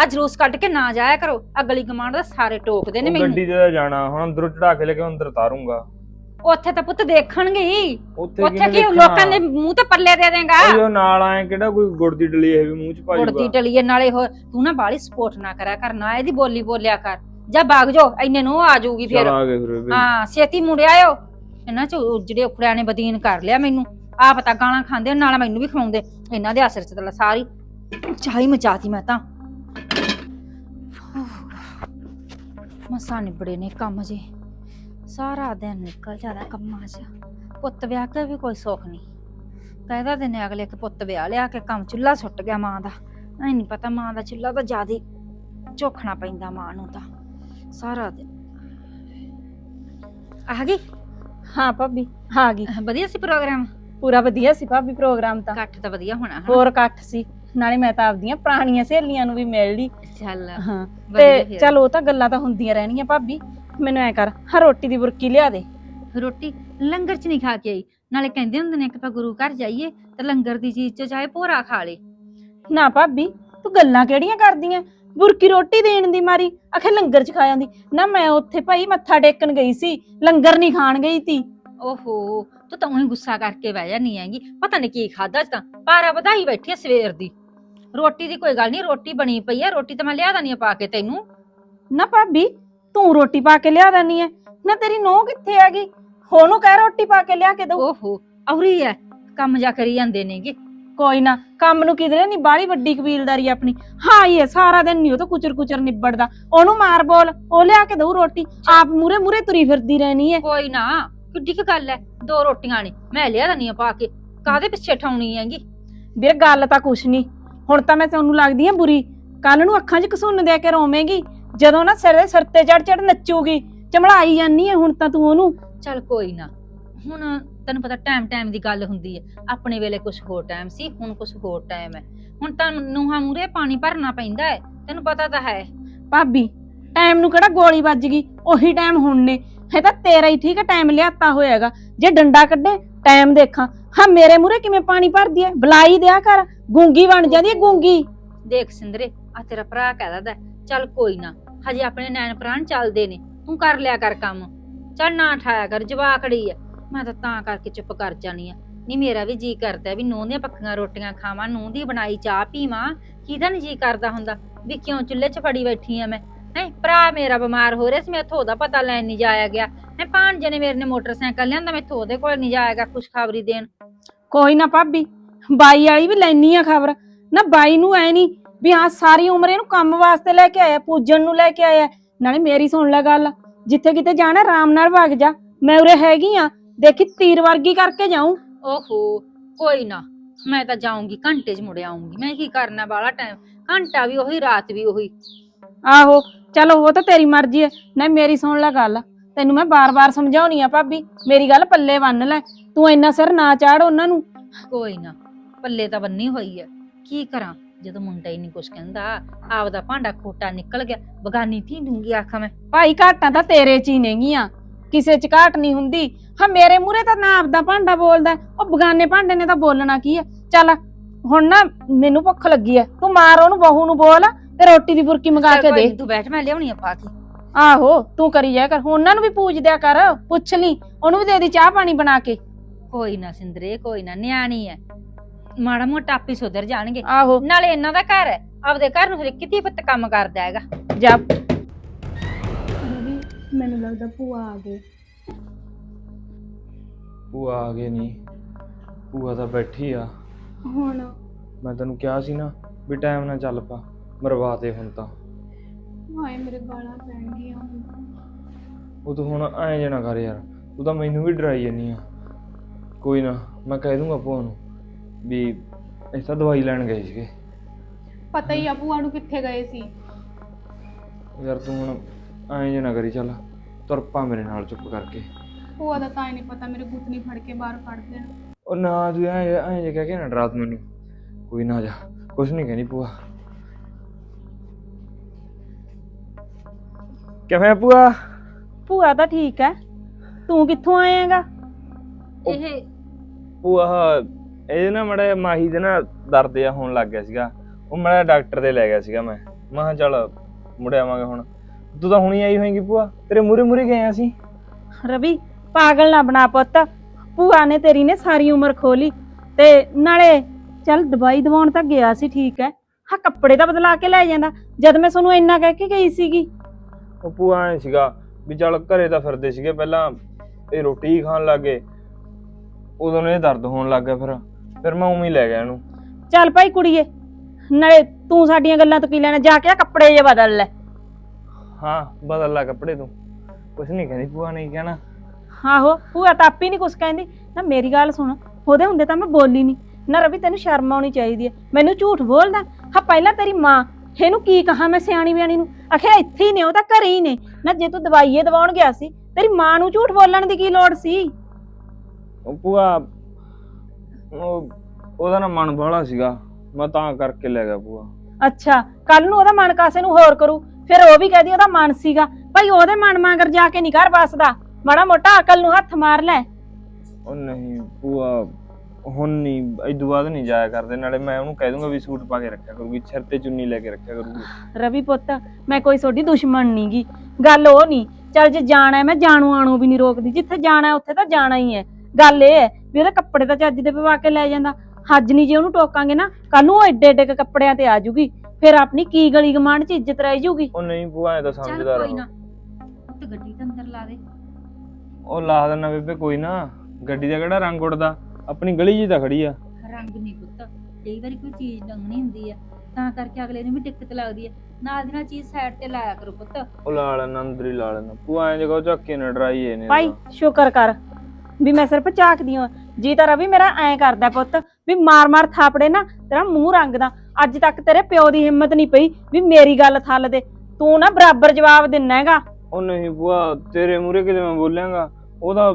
ਆ ਜਲੂਸ ਕੱਢ ਕੇ ਨਾ ਜਾਇਆ ਕਰੋ। ਆ ਗਲੀ ਗਮਾਂਡ ਦਾ ਸਾਰੇ ਟੋਕਦੇ ਨੇ ਉਹ ਮੈਨੂੰ। ਗੱਡੀ ਤੇ ਤਾਂ ਜਾਣਾ ਹੁਣ ਅੰਦਰੋਂ ਚੜਾ ਕੇ ਲੈ ਕੇ ਅੰਦਰ ਤਾਰੂੰਗਾ। ਉੱਥੇ ਤਾਂ ਪੁੱਤ ਦੇਖਣਗੇ ਹੀ। ਉੱਥੇ ਕੀ? ਲੋਕਾਂ ਦੇ ਮੂੰਹ ਤੇ ਪੱਲੇ ਦੇ ਦੇਂਗਾ? ਉਹ ਨਾਲ ਆਏ ਕਿਹੜਾ ਕੋਈ ਗੁੜ ਦੀ ਡਲੀ ਇਹ ਵੀ ਮੂੰਹ ਚ ਪਾ ਗੁੜਦੀ ਜੂਗਾ ਟਲੀਏ ਨਾਲੇ ਹੋਰ ਤੂੰ ਨਾ ਬਾਲੀ ਸਪੋਰਟ ਨਾ ਕਰਿਆ ਕਰ ਨਾ ਇਹਦੀ ਬੋਲੀ ਬੋਲਿਆ ਕਰ। ਜਾ ਭਾਗ ਜੋ ਇੰਨੇ ਨੂੰ ਆ ਜਾਊਗੀ ਚਲ ਫਿਰ ਆ ਗਏ ਫਿਰ ਹਾਂ ਛੇਤੀ ਆਇਓ। ਇਹਨਾਂ ਚ ਉਜੜੇ ਉਖੜਿਆਂ ਨੇ ਬਦੀਨ ਕਰ ਲਿਆ ਮੈਨੂੰ। ਆ ਪਤਾ ਗਾਲਾਂ ਖਾਂਦੇ ਨਾਲ ਮੈਨੂੰ ਵੀ ਖਵਾਉਂਦੇ। ਇਹਨਾਂ ਦੇ ਅਸਰ ਚ ਤਾਂ ਸਾਰੀ ਚਾਹੀ ਮਚਾਤੀ ਮੈਂ ਤਾਂ। ਮਸਾਂ ਨਿਬੜੇ ਨੇ ਕੰਮ ਜੇ। ਸਾਰਾ ਦਿਨ ਨਿਕਲ ਜਾਂਦਾ ਕੰਮਾਂ 'ਚ। ਪੁੱਤ ਵਿਆਹ ਕੇ ਵੀ ਕੋਈ ਸੁੱਖ ਨਹੀਂ। ਕਹਿੰਦਾ ਨੇ ਅਗਲੇ ਕਿ ਪੁੱਤ ਵਿਆਹ ਲਿਆ ਕੇ ਕੰਮ ਚੁੱਲਾ ਸੁੱਟ ਗਿਆ ਮਾਂ ਦਾ। ਐ ਨਹੀਂ ਪਤਾ ਮਾਂ ਦਾ ਚੁੱਲਾ ਤਾਂ ਜ਼ਿਆਦਾ ਝੋਖਣਾ ਪੈਂਦਾ ਮਾਂ ਨੂੰ ਤਾਂ। ਸਾਰਾ ਦਿਨ। ਆ ਗਈ? ਹਾਂ ਭਾਬੀ ਆ ਗਈ। ਵਧੀਆ ਸੀ ਪ੍ਰੋਗਰਾਮ? ਪੂਰਾ ਵਧੀਆ ਸੀ ਭਾਬੀ ਪ੍ਰੋਗਰਾਮ ਤਾਂ। ਇਕੱਠ ਤਾਂ ਵਧੀਆ ਹੋਣਾ ਹਨਾ? ਹੋਰ ਇਕੱਠ ਸੀ। ਨਾਲੇ ਮੈਂ ਤਾਂ ਆਪਦੀਆਂ ਪੁਰਾਣੀਆਂ ਸਹੇਲੀਆਂ ਨੂੰ ਵੀ ਮਿਲ ਲਈ। ਚੱਲ ਹਾਂ ਵਧੀਆ ਤੇ ਫਿਰ। ਚਲ ਉਹ ਤਾਂ ਗੱਲਾਂ ਤਾਂ ਹੁੰਦੀਆਂ ਰਹਿਣੀਆਂ ਭਾਬੀ। ਮੈਨੂੰ ਐ ਕਰ ਹਾਂ ਰੋਟੀ ਦੀ ਬੁਰਕੀ ਲਿਆ ਦੇ। ਰੋਟੀ ਲੰਗਰ ਚ ਨਹੀਂ ਖਾ ਕੇ ਆਈ। ਨਾਲੇ ਕਹਿੰਦੇ ਹੁੰਦੇ ਨੇ ਕਿ ਆਪਾਂ ਗੁਰੂ ਘਰ ਜਾਈਏ ਤੇ ਲੰਗਰ ਦੀ ਚੀਜ਼ ਚ ਚਾਹੇ ਭੋਰਾ ਖਾ ਲੇ। ਨਾ ਭਾਬੀ ਤੂੰ ਗੱਲਾਂ ਕਿਹੜੀਆਂ ਕਰਦੀਆਂ? ਬੁਰਕੀ ਰੋਟੀ ਦੇਣ ਦੀ ਮਾਰੀ ਆਖੇ ਲੰਗਰ ਚ ਖਾ ਜਾਂਦੀ। ਨਾ ਮੈਂ ਉੱਥੇ ਭਾਈ ਮੱਥਾ ਟੇਕਣ ਗਈ ਸੀ ਲੰਗਰ ਨਹੀਂ ਖਾਣ ਗਈ ਤੀ। ਓਹੋ ਤੂੰ ਤਾਂ ਉਹੀ ਗੁੱਸਾ ਕਰਕੇ ਬਹਿ ਜਾਨੀ ਹੈਗੀ। ਪਤਾ ਨਹੀਂ ਕੀ ਖਾਦਾ ਤਾਂ। ਪਾਰਾ ਵਧਾਈ ਬੈਠੀ ਆ ਸਵੇਰ ਦੀ। ਰੋਟੀ ਦੀ ਕੋਈ ਗੱਲ ਨਹੀਂ ਰੋਟੀ ਬਣੀ ਪਈ ਆ ਰੋਟੀ ਤਾਂ ਮੈਂ ਲਿਆ ਦਨੀ ਆ ਪਾ ਕੇ ਤੈਨੂੰ। ਨਾ ਭਾਬੀ ਤੂੰ ਰੋਟੀ ਪਾ ਕੇ ਲਿਆ ਦਨੀ ਐ। ਨਾ ਤੇਰੀ ਨੋਹ ਕਿੱਥੇ ਆ ਗਈ ਉਹਨੂੰ ਕਹਿ ਰੋਟੀ ਪਾ ਕੇ ਲਿਆ ਕੇ ਦਊ। ਓਹੋ ਔਰੀ ਐ ਕੰਮ ਜਾ ਕਰੀ ਜਾਂਦੇ ਨੇਗੇ। ਕੋਈ ਨਾ ਕੰਮ ਨੂੰ ਕਿਧਰੇ ਨਹੀਂ ਬਾੜੀ ਵੱਡੀ ਕਬੀਲਦਾਰੀ ਆਪਣੀ। ਹਾਂ ਹੀ ਹੈ ਸਾਰਾ ਦਿਨ ਨਹੀਂ ਉਹ ਤਾਂ ਕੁਚਰ ਕੁਚਰ ਨਿਬੜਦਾ। ਉਹਨੂੰ ਮਾਰ ਬੋਲ ਉਹ ਲਿਆ ਕੇ ਦਊ ਰੋਟੀ। ਆਪ ਮੂਰੇ ਮੂਰੇ ਤੁਰੀ ਫਿਰਦੀ ਰਹਿਣੀ ਹੈ ਕੋਈ ਨਾ ਕਿੱਡੀ ਕੁ ਗੱਲ ਐ ਦੋ ਰੋਟੀਆਂ ਨੇ ਮੈਂ ਲਿਆ ਦਨੀ ਆ ਪਾ ਕੇ। ਕਾਦੇ ਪਿੱਛੇ ਠਾਉਣੀ ਹੈਗੀ? ਵੀਰ ਗੱਲ ਤਾਂ ਕੁਛ ਨਹੀਂ ਹੁਣ ਤਾਂ ਮੈਂ ਤੁਹਾਨੂੰ ਲੱਗਦੀ ਆ ਬੁਰੀ। ਕੱਲ ਨੂੰ ਅੱਖਾਂ 'ਚ ਕਸੁੰਨ ਦੇ ਕੇ ਰੋਵੇਂਗੀ। ਜਦੋਂ ਨਾ ਸਿਰ ਦੇ ਸਿਰ ਤੇ ਚੜ ਚੜ ਨੱਚੂਗੀ। ਚਮੜਾਈ ਜਾਨੀ ਹੈ ਹੁਣ ਤਾਂ ਤੂੰ ਉਹਨੂੰ। ਚੱਲ ਕੋਈ ਨਾ। ਹੁਣ ਤੈਨੂੰ ਪਤਾ ਟਾਈਮ ਟਾਈਮ ਦੀ ਗੱਲ ਹੁੰਦੀ ਹੈ। ਆਪਣੇ ਵੇਲੇ ਕੁਝ ਹੋਰ ਟਾਈਮ ਸੀ ਹੁਣ ਕੁਝ ਹੋਰ ਟਾਈਮ ਹੈ। ਹੁਣ ਤਾਂ ਨੂੰਹਾਂ ਮੂਰੇ ਪਾਣੀ ਭਰਨਾ ਪੈਂਦਾ ਹੈ। ਤੈਨੂੰ ਪਤਾ ਤਾਂ ਹੈ। ਭਾਬੀ ਟਾਈਮ ਨੂੰ ਕਿਹੜਾ ਗੋਲੀ ਵੱਜ ਗਈ? ਉਹੀ ਟਾਈਮ ਹੁਣ ਨੇ। ਇਹ ਤਾਂ ਤੇਰਾ ਹੀ ਠੀਕ ਹੈ ਟਾਈਮ ਲਿਆਤਾ ਹੋਇਆਗਾ। ਜੇ ਡੰਡਾ ਕੱਢੇ ਟਾਈਮ ਦੇਖਾਂ। ਹਾਂ, ਮੇਰੇ ਮੂਰੇ ਕਿਵੇਂ ਪਾਣੀ ਭਰਦੀ ਐ? ਬੁਲਾਈ ਦਿਆ ਕਰ। ਗੂੰਗੀ ਬਣ ਜਾਂਦੀ ਐ, ਗੂੰਗੀ। ਦੇਖ ਸਿੰਦਰੇ ਆ ਤੇਰਾ ਭਰਾ ਕਹਦਾ ਦਾ ਚੱਲ ਕੋਈ ਨਾ, ਹਜੇ ਆਪਣੇ ਨੈਣ ਪ੍ਰਾਣ ਚੱਲਦੇ ਨੇ, ਤੂੰ ਕਰ ਲਿਆ ਕਰ ਕੰਮ। ਚੱਲ ਨਾ ਠਾਇਆ ਕਰ, ਜਵਾਕੜੀ ਐ। ਮੈਂ ਤਾਂ ਤਾਂ ਕਰਕੇ ਚੁੱਪ ਕਰ ਜਾਨੀ ਆ। ਨਹੀਂ ਮੇਰਾ ਵੀ ਜੀ ਕਰਦਾ ਵੀ ਨੂੰਹ ਦੀਆਂ ਪੱਕੀਆਂ ਰੋਟੀਆਂ ਖਾਵਾਂ, ਨੂੰਹ ਦੀ ਬਣਾਈ ਚਾਹ ਪੀਵਾਂ। ਕਿਹਦਾ ਨੀ ਜੀ ਕਰਦਾ ਹੁੰਦਾ? ਵੀ ਕਿਉਂ ਚੁੱਲ੍ਹੇ 'ਚ ਫੜੀ ਬੈਠੀ ਆ ਮੈਂ? ਹੈ ਭਰਾ ਮੇਰਾ ਬਿਮਾਰ ਹੋ ਰਿਹਾ ਸੀ ਮੈਥੋਂ ਉਹਦਾ ਪਤਾ ਲੈਣ ਨਹੀਂ ਜਾਇਆ ਗਿਆ। ਹੈ ਭਾਂਜੇ ਨੇ ਮੇਰੇ ਨੇ ਮੋਟਰਸਾਈਕਲ ਲਿਆਂਦਾ ਮੈਥੋਂ ਉਹਦੇ ਕੋਲ ਨਹੀਂ ਜਾਇਆ ਗਿਆ ਖੁਸ਼ਖਬਰੀ ਦੇਣ। ਕੋਈ ਨਾ ਭਾਬੀ ਬਾਈ ਵਾਲੀ ਵੀ ਲੈਣੀ ਆ ਖਬਰ। ਨਾ ਬਾਈ ਨੂੰ ਐ ਨਹੀਂ ਵੀ ਹਾਂ ਸਾਰੀ ਉਮਰ ਇਹਨੂੰ ਕੰਮ ਵਾਸਤੇ ਲੈ ਕੇ ਆਇਆ ਪੂਜਣ ਨੂੰ ਲੈ ਕੇ ਆਇਆ। ਨਾਲੇ ਮੇਰੀ ਸੁਣ ਲੈ ਗੱਲ ਜਿੱਥੇ ਕਿਤੇ ਜਾਣਾ ਆਰਾਮ ਨਾਲ ਭੱਗ ਜਾ। ਮੈਂ ਉਰੇ ਹੈਗੀ ਆ ਦੇਖੀ ਤੀਰ ਵਰਗੀ ਕਰਕੇ ਜਾਊਂ। ਓਹੋ ਕੋਈ ਨਾ ਮੈਂ ਤਾਂ ਜਾਊਂਗੀ ਘੰਟੇ 'ਚ ਮੁੜ ਆਊਂਗੀ। ਮੈਂ ਕੀ ਕਰਨਾ ਬਾਲਾ ਟਾਈਮ ਘੰਟਾ ਵੀ ਉਹੀ ਰਾਤ ਵੀ ਉਹੀ। ਆਹੋ ਚਲੋ ਉਹ ਤਾਂ ਤੇਰੀ ਮਰਜ਼ੀ ਹੈ ਨਾ ਮੇਰੀ ਸੁਣ ਲੈ ਗੱਲ। ਤੈਨੂੰ ਮੈਂ ਬਾਰ-ਬਾਰ ਸਮਝਾਉਣੀ ਆ ਭਾਬੀ। ਮੇਰੀ ਗੱਲ ਪੱਲੇ ਬੰਨ ਲੈ। ਤੂੰ ਇੰਨਾ ਸਿਰ ਨਾ ਚਾੜ ਉਹਨਾਂ ਨੂੰ। ਕੋਈ ਨਾ ਪੱਲੇ ਤਾਂ ਬੰਨੀ ਹੋਈ ਐ। ਕੀ ਕਰਾਂ? ਜਦੋਂ ਮੁੰਡਾ ਹੀ ਨਹੀਂ ਕੁਛ ਕਹਿੰਦਾ ਆਪਦਾ ਭਾਂਡਾ ਖੋਟਾ ਨਿਕਲ ਗਿਆ। ਬਗਾਨੀ ਧੀ ਦੂੰਗੀ ਆਖਾਂ ਮੈਂ ਭਾਈ ਘਾਟਾਂ ਤਾਂ ਤੇਰੇ ਚ ਹੀ ਨੇਗੀਆਂ। ਕਿਸੇ ਚ ਘਾਟ ਨਹੀਂ ਹੁੰਦੀ। ਹਾਂ ਮੇਰੇ ਮੂਹਰੇ ਤਾਂ ਨਾ ਆਪਦਾ ਭਾਂਡਾ ਬੋਲਦਾ। ਉਹ ਬਗਾਨੇ ਭਾਂਡੇ ਨੇ ਤਾਂ ਬੋਲਣਾ ਕੀ ਹੈ ਚੱਲ ਹੁਣ ਨਾ ਮੈਨੂੰ ਭੁੱਖ ਲੱਗੀ ਹੈ ਤੂੰ ਮਾਰ ਉਹਨੂੰ ਬਹੂ ਨੂੰ ਬੋਲ। ਤੇ ਰੋਟੀ ਦੀ ਬੁਰਕੀ ਮੰਗਾ ਕੇ ਦੇ। ਤੂੰ ਬੈਠ ਮੈਂ ਲਿਆਉਣੀ ਆ ਪਾ ਕੇ। ਆਹੋ ਤੂੰ ਕਰੀ ਜਾ ਕਰ। ਉਹਨਾਂ ਨੂੰ ਵੀ ਪੂਜ ਦਿਆ ਕਰ ਪੁੱਛ ਲਈ। ਉਹਨੂੰ ਵੀ ਦੇ ਦੀ ਚਾਹ ਪਾਣੀ ਬਣਾ ਕੇ। ਕੋਈ ਨਾ ਸਿੰਦਰੇ ਕੋਈ ਨਾ ਨਿਆਣੀ ਐ। ਮਾੜਾ ਮੋਟਾ ਆਪੇ ਸੁਧਰ ਜਾਣਗੇ। ਆਹੋ। ਨਾਲੇ ਇਹਨਾਂ ਦਾ ਘਰ ਹੈ ਆਪਦੇ ਘਰ ਨੂੰ ਹਰੇਕ ਕਿਤੇ ਪੁੱਤ ਕੰਮ ਕਰਦਾ ਹੈਗਾ। ਜਾ। ਮੈਨੂੰ ਲੱਗਦਾ ਭੂਆ ਆ ਗਏ ਭੂਆ ਆ ਗਏ ਨਹੀਂ ਭੂਆ ਤਾਂ ਬੈਠੀ ਆ। ਹੁਣ? ਮੈਂ ਤੈਨੂੰ ਕਿਹਾ ਸੀ ਨਾ ਵੀ ਟਾਈਮ ਨਾਲ ਚੱਲ ਪਾ। ਮਰਵਾ ਦੇ ਹੁਣ ਤਾਂ। ਹਾਏ ਮੇਰੇ ਗਾਲਾਂ ਪੈਣਗੀਆਂ ਹੁਣ ਉਹ ਤੂੰ ਹੁਣ ਐਂ ਜਣਾ ਕਰ ਯਾਰ ਤੂੰ ਤਾਂ ਮੈਨੂੰ ਵੀ ਡਰਾਈ ਜਾਨੀ ਆ। ਕੋਈ ਨਾ ਮੈਂ ਕਹਿ ਦੂੰਗਾ ਭੂਆ ਨੂੰ ਵੀ ਤਾਂ ਦਵਾਈ ਲੈਣ ਗਏ ਸੀਗੇ। ਪਤਾ ਹੀ ਆ ਭੂਆ ਨੂੰ ਕਿੱਥੇ ਗਏ ਸੀ। ਯਾਰ ਤੂੰ ਹੁਣ ਐਂ ਜਣਾ ਕਰੀ ਚੱਲ ਤੁਰ ਪਾ ਮੇਰੇ ਨਾਲ ਚੁੱਪ ਕਰਕੇ। ਭੂਆ ਦਾ ਤਾਂ ਹੀ ਨਹੀਂ ਪਤਾ ਮੇਰੇ ਗੁੱਤਨੀ ਫੜ ਕੇ ਬਾਹਰ ਕੱਢ ਦੇਣ। ਉਹ ਨਾ ਤੂੰ ਐਂ ਐਂ ਜੇ ਕਹਿ ਕੇ ਨਾ ਡਰਾ ਤੂੰ ਮੈਨੂੰ। ਕੋਈ ਨਾ ਜਾ ਕੁਛ ਨਹੀਂ ਕਹਿਣੀ ਭੂਆ। ਕਿਵੇਂ ਆ ਭੂਆ? ਭੂਆ ਤਾਂ ਠੀਕ ਹੈ ਤੂੰ ਕਿੱਥੋਂ ਆਏਗਾ? ਇਹ ਭੂਆ ਇਹ ਨਾ ਮੜਾ ਮਾਹੀ ਦੇ ਨਾ ਦਰਦ ਆ ਹੋਣ ਲੱਗ ਗਿਆ ਸੀਗਾ। ਉਹ ਮੜਾ ਡਾਕਟਰ ਦੇ ਲੈ ਗਿਆ ਸੀਗਾ ਮੈਂ। ਮੈਂ ਕਿਹਾ ਚੱਲ ਮੁੜ ਆਵਾਂਗੇ ਹੁਣ। ਤੂੰ ਤਾਂ ਹੁਣੀ ਆਈ ਹੋਏਗੀ ਭੂਆ। ਤੇਰੇ ਮੂਰੇ ਮੂਰੇ ਗਏ ਆ ਅਸੀਂ। ਰਵੀ ਪਾਗਲ ਨਾ ਬਣਾ ਪੁੱਤ। ਭੂਆ ਨੇ ਤੇਰੀ ਨੇ ਸਾਰੀ ਉਮਰ ਖੋਲੀ। ਤੇ ਨਾਲੇ ਚੱਲ ਦਵਾਈ ਦਵਾਉਣ ਤਾਂ ਗਿਆ ਸੀ ਠੀਕ ਹੈ ਹਾਂ ਕੱਪੜੇ ਤਾਂ ਬਦਲਾ ਕੇ ਲੈ ਜਾਂਦਾ। ਜਦ ਮੈਂ ਤੁਹਾਨੂੰ ਇੰਨਾ ਕਹਿ ਕੇ ਗਈ ਸੀਗੀ। ਉਹ ਭੂਆ ਐ ਸੀਗਾ ਵੀ ਚੱਲ ਘਰੇ ਤਾਂ ਫਿਰਦੇ ਸੀਗੇ ਪਹਿਲਾਂ ਇਹ ਰੋਟੀ ਹੀ ਖਾਣ ਲੱਗੇ ਉਦੋਂ ਨੇ ਦਰਦ ਹੋਣ ਲੱਗ ਗਿਆ ਫਿਰ। ਫਿਰ ਮੈਂ ਉਵੇਂ ਹੀ ਲੈ ਗਿਆ ਇਹਨੂੰ। ਚੱਲ ਭਾਈ ਕੁੜੀਏ ਨਾਲੇ ਤੂੰ ਸਾਡੀਆਂ ਗੱਲਾਂ ਤੋਂ ਕੀ ਲੈਣਾ? ਜਾ ਕੇ ਆ ਕੱਪੜੇ ਜੇ ਬਦਲ ਲੈ। ਹਾਂ ਬਦਲ ਲੈ ਕੱਪੜੇ ਤੂੰ। ਕੁਛ ਨਹੀਂ ਕਹਿੰਦੀ ਭੂਆ ਨੇ ਕੀ ਕਹਿਣਾ? ਆਹੋ ਭੂਆ ਤਾਂ ਆਪੀ ਨਹੀਂ ਕੁਛ ਕਹਿੰਦੀ। ਨਾ ਮੇਰੀ ਗੱਲ ਸੁਣ ਉਹਦੇ ਹੁੰਦੇ ਤਾਂ ਮੈਂ ਬੋਲੀ ਨਹੀਂ ਨਾ ਰਵੀ ਤੈਨੂੰ ਸ਼ਰਮ ਆਉਣੀ ਚਾਹੀਦੀ ਹੈ। ਮੈਨੂੰ ਝੂਠ ਬੋਲਦਾ। ਹਾਂ ਪਹਿਲਾਂ ਤੇਰੀ ਮਾਂ ਇਹਨੂੰ ਕੀ ਕਹਾ ਮੈਂ ਸਿਆਣੀ ਬਿਆਣੀ ਨੂੰ? ਆਖਿਆ ਇੱਥੇ ਹੀ ਨੇ ਉਹ ਤਾਂ ਘਰੇ ਹੀ ਨੇ। ਨਾ ਜੇ ਤੂੰ ਦਵਾਈਏ ਦਵਾਉਣ ਗਿਆ ਸੀ ਤੇਰੀ ਮਾਂ ਨੂੰ ਝੂਠ ਬੋਲਣ ਦੀ ਕੀ ਲੋੜ ਸੀ? ਉਹ ਭੂਆ ਉਹ ਉਹਦਾ ਨਾ ਮਨ ਬਹਲਾ ਸੀਗਾ। ਮੈਂ ਤਾਂ ਕਰਕੇ ਲੈ ਗਿਆ ਭੂਆ। ਅੱਛਾ ਕੱਲ ਨੂੰ ਉਹਦਾ ਮਨ ਕਾਸੇ ਨੂੰ ਹੋਰ ਕਰੂ। ਫਿਰ ਉਹ ਵੀ ਕਹਦੀ ਉਹਦਾ ਮਨ ਸੀਗਾ। ਭਾਈ ਉਹਦੇ ਮਨ ਮਗਰ ਜਾ ਕੇ ਨਹੀਂ ਘਰ ਬਸਦਾ ਮਾੜਾ ਮੋਟਾ ਅਕਲ ਨੂੰ ਹੱਥ ਮਾਰ ਲੈ। ਉਹ ਨਹੀਂ ਭੂਆ ਹੁਣ ਨਹੀਂ ਇਦੋਂ ਬਾਅਦ ਨਹੀਂ ਜਾਇਆ ਕਰਦੇ ਨਾਲੇ ਮੈਂ ਉਹਨੂੰ ਕਹਿ ਦੂੰਗਾ ਵੀ ਸੂਟ ਪਾ ਕੇ ਰੱਖਿਆ ਕਰੂਗੀ ਸਿਰ ਤੇ ਚੁੰਨੀ ਲੈ ਕੇ ਰੱਖਿਆ ਕਰੂਗੀ। ਰਵੀ ਪੁੱਤ ਮੈਂ ਕੋਈ ਤੁਹਾਡੀ ਦੁਸ਼ਮਣ ਨਹੀਂਗੀ ਗੱਲ ਉਹ ਨਹੀਂ ਚੱਲ ਜੇ ਜਾਣਾ ਹੈ ਮੈਂ ਜਾਣੂ ਆਣੂ ਵੀ ਨਹੀਂ ਰੋਕਦੀ। ਜਿੱਥੇ ਜਾਣਾ ਹੈ ਉੱਥੇ ਤਾਂ ਜਾਣਾ ਹੀ ਹੈ। ਗੱਲ ਇਹ ਹੈ ਵੀ ਉਹਦੇ ਕੱਪੜੇ ਤਾਂ ਚੱਜ ਦੇ ਪਵਾ ਕੇ ਲੈ ਜਾਂਦਾ। ਅੱਜ ਨਹੀਂ ਜੇ ਉਹਨੂੰ ਟੋਕਾਂਗੇ ਨਾ ਕੱਲ ਨੂੰ ਉਹ ਏਡੇ ਏਡੇ ਕੱਪੜਿਆਂ ਤੇ ਆ ਜੂਗੀ। ਫਿਰ ਆਪਣੀ ਕੀ ਗਲੀ ਗਮਾਂਡ ਚ ਇੱਜ਼ਤ ਰਹਿ ਜੂਗੀ? ਉਹ ਨਹੀਂ ਭੂਆ ਐ ਤਾਂ ਚੱਲ ਸਮਝਦਾਰ ਕੋਈ ਆ ਨਾ ਪੁੱਤ ਗੱਡੀ ਤਾਂ ਅੰਦਰ ਲਾ ਦੇ। ਉਹ ਲਾ ਦੇਣਾ ਬੇਬੇ ਕੋਈ ਨਾ। ਗੱਡੀ ਦਾ ਕਿਹੜਾ ਰੰਗ ਉੱਡਦਾ? ਆਪਣੀ ਗਲੀ ਹੀ ਤਾਂ ਖੜੀ ਆ। ਰੰਗ ਨਹੀਂ ਪੁੱਤ ਕਈ ਵਾਰੀ ਕੋਈ ਚੀਜ਼ ਡੰਗਣੀ ਹੁੰਦੀ ਹੈ ਤਾਂ ਕਰਕੇ ਅਗਲੇ ਨੂੰ ਵੀ ਦਿੱਕਤ ਲੱਗਦੀ ਹੈ ਨਾਲ ਦੀ ਨਾਲ ਚੀਜ਼ ਸਾਈਡ ਤੇ ਲਾਇਆ ਕਰੋ ਪੁੱਤ। ਉਹ ਲਾ ਲੈਣਾ ਅੰਦਰ ਹੀ ਲਾ ਲੈਣਾ। ਭੂਆ ਐਂ ਜਗ੍ਹਾ ਝੱਕੇ ਨਾ ਡਰਾਈ ਇਹਨੇ ਭਾਈ ਸ਼ੁਕਰ ਕਰ ਵੀ ਮੈਂ ਸਿਰਫ ਝਾਕਦੀ ਹਾਂ। ਜੀ ਤਾਂ ਰਵੀ ਮੇਰਾ ਐਂ ਕਰਦਾ ਪੁੱਤ ਵੀ ਮਾਰ ਮਾਰ ਥਾਪੜੇ ਨਾ ਤੇਰਾ ਮੂੰਹ ਰੰਗਦਾ। ਅੱਜ ਤੱਕ ਤੇਰੇ ਪਿਓ ਦੀ ਹਿੰਮਤ ਨਹੀਂ ਪਈ ਵੀ ਮੇਰੀ ਗੱਲ ਥੱਲ ਦੇ। ਤੂੰ ਨਾ ਬਰਾਬਰ ਜਵਾਬ ਦਿੰਨਾ ਹੈਗਾ। ਉਹ ਨਹੀਂ ਭੂਆ ਤੇਰੇ ਮੂਰੇ ਕਿਤੇ ਮੈਂ ਬੋਲਾਂਗਾ ਉਹਦਾ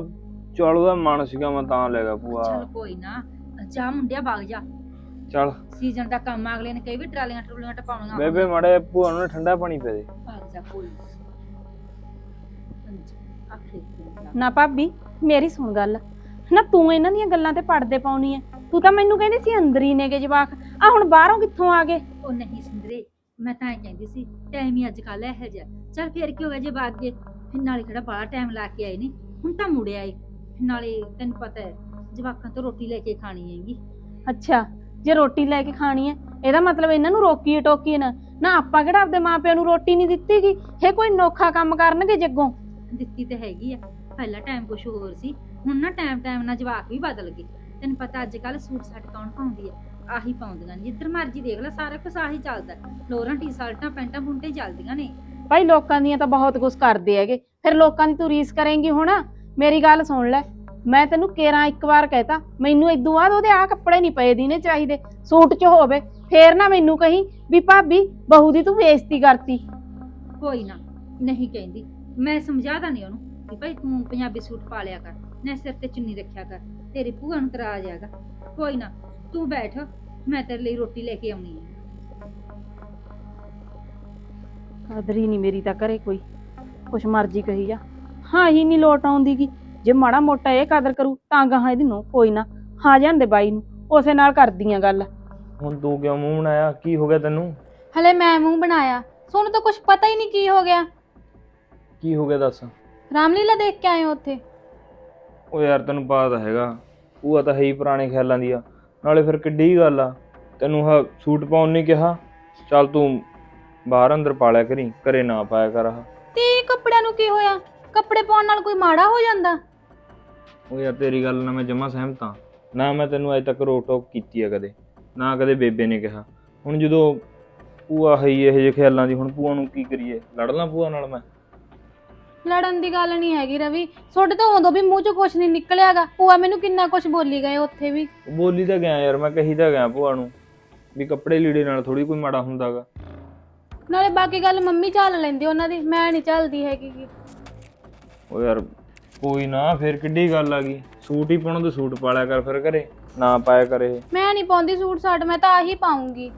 ਚਲ ਉਹਦਾ ਮਨ ਸੀਗਾ ਮੈਂ ਤਾਂ ਲੈ ਗਿਆ ਭੂਆ। ਚੱਲ ਕੋਈ ਨਾ ਜਾ ਮੁੰਡਿਆ ਵਗ ਜਾ। ਚੱਲ। ਸੀਜ਼ਨ ਦਾ ਕੰਮ ਅਗਲੇ ਨੇ ਕਈ ਵੀ ਟਰਾਲੀਆਂ ਟਰੂਲੀਆਂ ਟਪਾਉਣੀਆਂ। ਬੇਬੇ ਮਾੜੇ ਭੂਆ ਨੂੰ ਨਾ ਠੰਡਾ ਪਾਣੀ ਪੈ ਦੇ। ਵਗ ਜਾ ਕੋਈ ਨਾ। ਆਖੇ ਭਾਬੀ ਮੇਰੀ ਸੁਣ ਗੱਲ। ਨਾ ਤੂੰ ਇਹਨਾਂ ਦੀਆਂ ਗੱਲਾਂ ਤੇ ਪੜਦੇ ਪਾਉਣੀ ਐ। ਤੂੰ ਤਾਂ ਮੈਨੂੰ ਕਹਿੰਦੀ ਸੀ ਅੰਦਰ ਹੀ ਨੇਗੇ ਜਵਾਕ। ਆ ਹੁਣ ਬਾਹਰੋਂ ਕਿੱਥੋਂ ਆ ਗਏ? ਉਹ ਨਹੀਂ ਸਿੰਦਰੇ ਮੈਂ ਤਾਂ ਇਹ ਕਹਿੰਦੀ ਸੀ ਟਾਈਮ ਹੀ ਅੱਜ ਕੱਲ ਇਹੋ ਜਿਹਾ। ਚੱਲ ਫੇਰ ਕੀ ਹੋ ਗਿਆ ਜੇ ਫਿਰ ਨਾਲੇ ਕਿਹੜਾ ਬੜਾ ਟਾਈਮ ਲਾ ਕੇ ਆਏ ਨੇ। ਹੁਣ ਤਾਂ ਮੁੜ ਆਏ ਨਾਲੇ ਤੈਨੂੰ ਪਤਾ ਹੈ ਜਵਾਕਾਂ ਤੋਂ ਰੋਟੀ ਲੈ ਕੇ ਖਾਣੀ ਹੈਗੀ। ਅੱਛਾ ਜੇ ਰੋਟੀ ਲੈ ਕੇ ਖਾਣੀ ਐ ਇਹਦਾ ਮਤਲਬ ਇਹਨਾਂ ਨੂੰ ਰੋਕੀਏ ਟੋਕੀਏ ਨਾ। ਨਾ ਆਪਾਂ ਕਿਹੜਾ ਆਪਦੇ ਮਾਪਿਆਂ ਨੂੰ ਰੋਟੀ ਨਹੀਂ ਦਿੱਤੀਗੀ? ਇਹ ਕੋਈ ਨੋਖਾ ਕੰਮ ਕਰਨਗੇ ਜੱਗੋਂ। ਦਿੱਤੀ ਤੇ ਹੈਗੀ ਆ ਪਹਿਲਾ ਟਾਈਮ ਕੁਛ ਹੋਰ ਸੀ ਹੁਣ ਨਾ ਟਾਈਮ ਟਾਈਮ ਨਾਲ ਜਵਾਕ ਵੀ ਬਦਲ ਗਏ। ਤੈਨੂੰ ਪਤਾ ਅੱਜ ਕੱਲ ਸੂਟ ਸਾਟ ਕੌਣ ਪਾਉਂਦੀ ਆ? ਆਹੀ ਪਾਉਂਦੀਆਂ ਨੇ ਜਿੱਧਰ ਮਰਜ਼ੀ ਦੇਖ ਲੈ ਸਾਰਾ ਕੁਝ ਆਹੀ ਚੱਲਦਾ। ਲੋਰਾਂ ਟੀ-ਸ਼ਰਟਾਂ ਪੈਂਟਾਂ ਬੁੰਟੇ ਹੀ ਚੱਲਦੀਆਂ ਨੇ। ਭਾਈ ਲੋਕਾਂ ਦੀਆਂ ਤਾਂ ਬਹੁਤ ਕੁਝ ਕਰਦੇ ਹੈਗੇ। ਫਿਰ ਲੋਕਾਂ ਦੀ ਤੂੰ ਰੀਸ ਕਰੇਂਗੀ ਹੁਣ? ਮੇਰੀ ਗੱਲ ਸੁਣ ਲੈ। ਮੈਂ ਤੈਨੂੰ ਕੇਰਾਂ ਇੱਕ ਵਾਰ ਕਹਿਤਾ ਮੈਨੂੰ ਇਦੋਂ ਬਾਅਦ ਉਹਦੇ ਆ ਕੱਪੜੇ ਨਹੀਂ ਪਏ ਦੀਨੇ ਚਾਹੀਦੇ। ਸੂਟ 'ਚ ਹੋਵੇ ਫੇਰ ਨਾ ਮੈਨੂੰ ਕਹੀਂ ਵੀ ਭਾਬੀ ਬਹੂ ਦੀ ਤੂੰ ਬੇਇੱਜ਼ਤੀ ਕਰਤੀ। ਕੋਈ ਨਾ ਨਹੀਂ ਕਹਿੰਦੀ। ਮੈਂ ਸਮਝਾਦਾ ਨਹੀਂ ਉਹਨੂੰ ਕਿ ਭਾਈ ਤੂੰ ਪੰਜਾਬੀ ਸੂਟ ਪਾ ਲਿਆ ਕਰ ਨਾ ਸਿਰ ਤੇ ਚੁੰਨੀ ਰੱਖਿਆ ਕਰ ਤੇਰੀ ਭੂਆ ਨੂੰ ਤਰਾਜ ਆਗਾ ਕੋਈ ਨਾ ਤੂੰ ਬੈਠ ਮੈਂ ਤੇਰੇ ਲਈ ਰੋਟੀ ਲੈ ਕੇ ਆਉਣੀ ਹੈ ਕਦਰ ਹੀ ਨਹੀਂ ਮੇਰੀ ਤਾਂ ਘਰੇ ਕੋਈ ਕੁਛ ਮਰਜ਼ੀ ਕਹੀ ਜਾ। ਹਾਂ ਹੀ ਨਹੀਂ ਲੋਟ ਆਉਂਦੀਗੀ ਜੇ ਮਾੜਾ ਮੋਟਾ ਇਹ ਕਦਰ ਕਰੂ ਤਾਂ ਗਾਹਾਂ ਇਹਦੀ ਨੂੰ ਕੋਈ ਨਾ ਹਾਂ ਜਾਂਦੇ ਬਾਈ ਨੂੰ ਉਸੇ ਨਾਲ ਕਰਦੀਆਂ ਗੱਲ। ਹੁਣ ਤੂੰ ਕਿਉਂ ਮੂੰਹ ਬਣਾਇਆ? ਕੀ ਹੋ ਗਿਆ ਤੈਨੂੰ? ਹਲੇ ਮੈਂ ਮੂੰਹ ਬਣਾਇਆ। ਸੋਨੂੰ ਤਾਂ ਕੁਝ ਪਤਾ ਹੀ ਨਹੀਂ ਕੀ ਹੋ ਗਿਆ। ਕੀ ਹੋ ਗਿਆ ਦੱਸ? ਰਾਮਲੀਲਾ ਦੇਖ ਕੇ ਆਏ ਹੋ ਉੱਥੇ? ਉਹ ਯਾਰ ਤੈਨੂੰ ਪਤਾ ਤਾਂ ਹੈਗਾ ਭੂਆ ਤਾਂ ਹੈ ਹੀ ਪੁਰਾਣੇ ਖਿਆਲਾਂ ਦੀ ਆ। ਨਾਲੇ ਫਿਰ ਕਿੱਡੀ ਗੱਲ ਆ ਤੈਨੂੰ ਹ ਸੂਟ ਪਾਉਣ ਨਹੀਂ ਕਿਹਾ? ਚੱਲ ਤੂੰ ਬਾਹਰ ਅੰਦਰ ਪਾ ਲਿਆ ਕਰੀ ਘਰੇ ਨਾ ਪਾਇਆ ਕਰ ਆਹ। ਤੇ ਇਹ ਕੱਪੜਿਆਂ ਨੂੰ ਕੀ ਹੋਇਆ? ਕੱਪੜੇ ਪਾਉਣ ਨਾਲ ਕੋਈ ਮਾੜਾ ਹੋ ਜਾਂਦਾ? ਉਹ ਯਾਰ ਤੇਰੀ ਗੱਲ ਨਾਲ ਮੈਂ ਜਮਾ ਸਹਿਮਤ ਹਾਂ। ਨਾ ਮੈਂ ਤੈਨੂੰ ਅਜੇ ਤੱਕ ਰੋਕ ਟੋਕ ਕੀਤੀ ਆ ਕਦੇ। ਨਾ ਕਦੇ ਬੇਬੇ ਨੇ ਕਿਹਾ। ਹੁਣ ਜਦੋਂ ਭੂਆ ਹੈ ਹੀ ਇਹੋ ਜਿਹੇ ਖਿਆਲਾਂ ਦੀ ਹੁਣ ਭੂਆ ਨੂੰ ਕੀ ਕਰੀਏ? ਲੜ ਲਾਂ ਭੂਆ ਨਾਲ ਮੈਂ? ਲੜਨ ਦੀ ਗੱਲ ਨਹੀਂ ਹੈਗੀ ਰਵੀ। ਤੁਹਾਡੇ ਤਾਂ ਉਦੋਂ ਵੀ ਮੂੰਹ ਚੋਂ ਕੁਝ ਨਹੀਂ ਨਿਕਲਿਆਗਾ। ਭੂਆ ਮੈਨੂੰ ਕਿੰਨਾ ਕੁਝ ਬੋਲੀ ਗਏ ਉੱਥੇ ਵੀ। ਉਹ ਬੋਲੀ ਤਾਂ ਗਿਆ ਯਾਰ ਮੈਂ ਕਹੀ ਤਾਂ ਗਿਆ ਭੂਆ ਨੂੰ ਵੀ ਕੱਪੜੇ ਲੀੜੇ ਨਾਲ ਥੋੜੀ ਕੋਈ ਮਾੜਾ ਹੁੰਦਾਗਾ। ਨਾਲੇ ਬਾਕੀ ਗੱਲ ਮੰਮੀ ਚੱਲ ਲੈਂਦੀ ਉਹਨਾਂ ਦੀ ਮੈਂ ਨਹੀਂ ਚੱਲਦੀ ਹੈਗੀ ਗੀ। ਉਹ ਯਾਰ ਕੋਈ ਨਾ ਫਿਰ ਕਿੱਡੀ ਗੱਲ ਆ ਗਈ। ਸੂਟ ਹੀ ਪਾਉਣਾ ਤੇ ਸੂਟ ਪਾ ਲਿਆ ਕਰ ਫਿਰ ਘਰੇ ਨਾ ਪਾਇਆ ਕਰ। ਇਹ ਮੈਂ ਨਹੀਂ ਪਾਉਂਦੀ ਸੂਟ ਸਾਟ ਮੈਂ ਤਾਂ ਆਹੀ ਪਾਉਂਗੀ।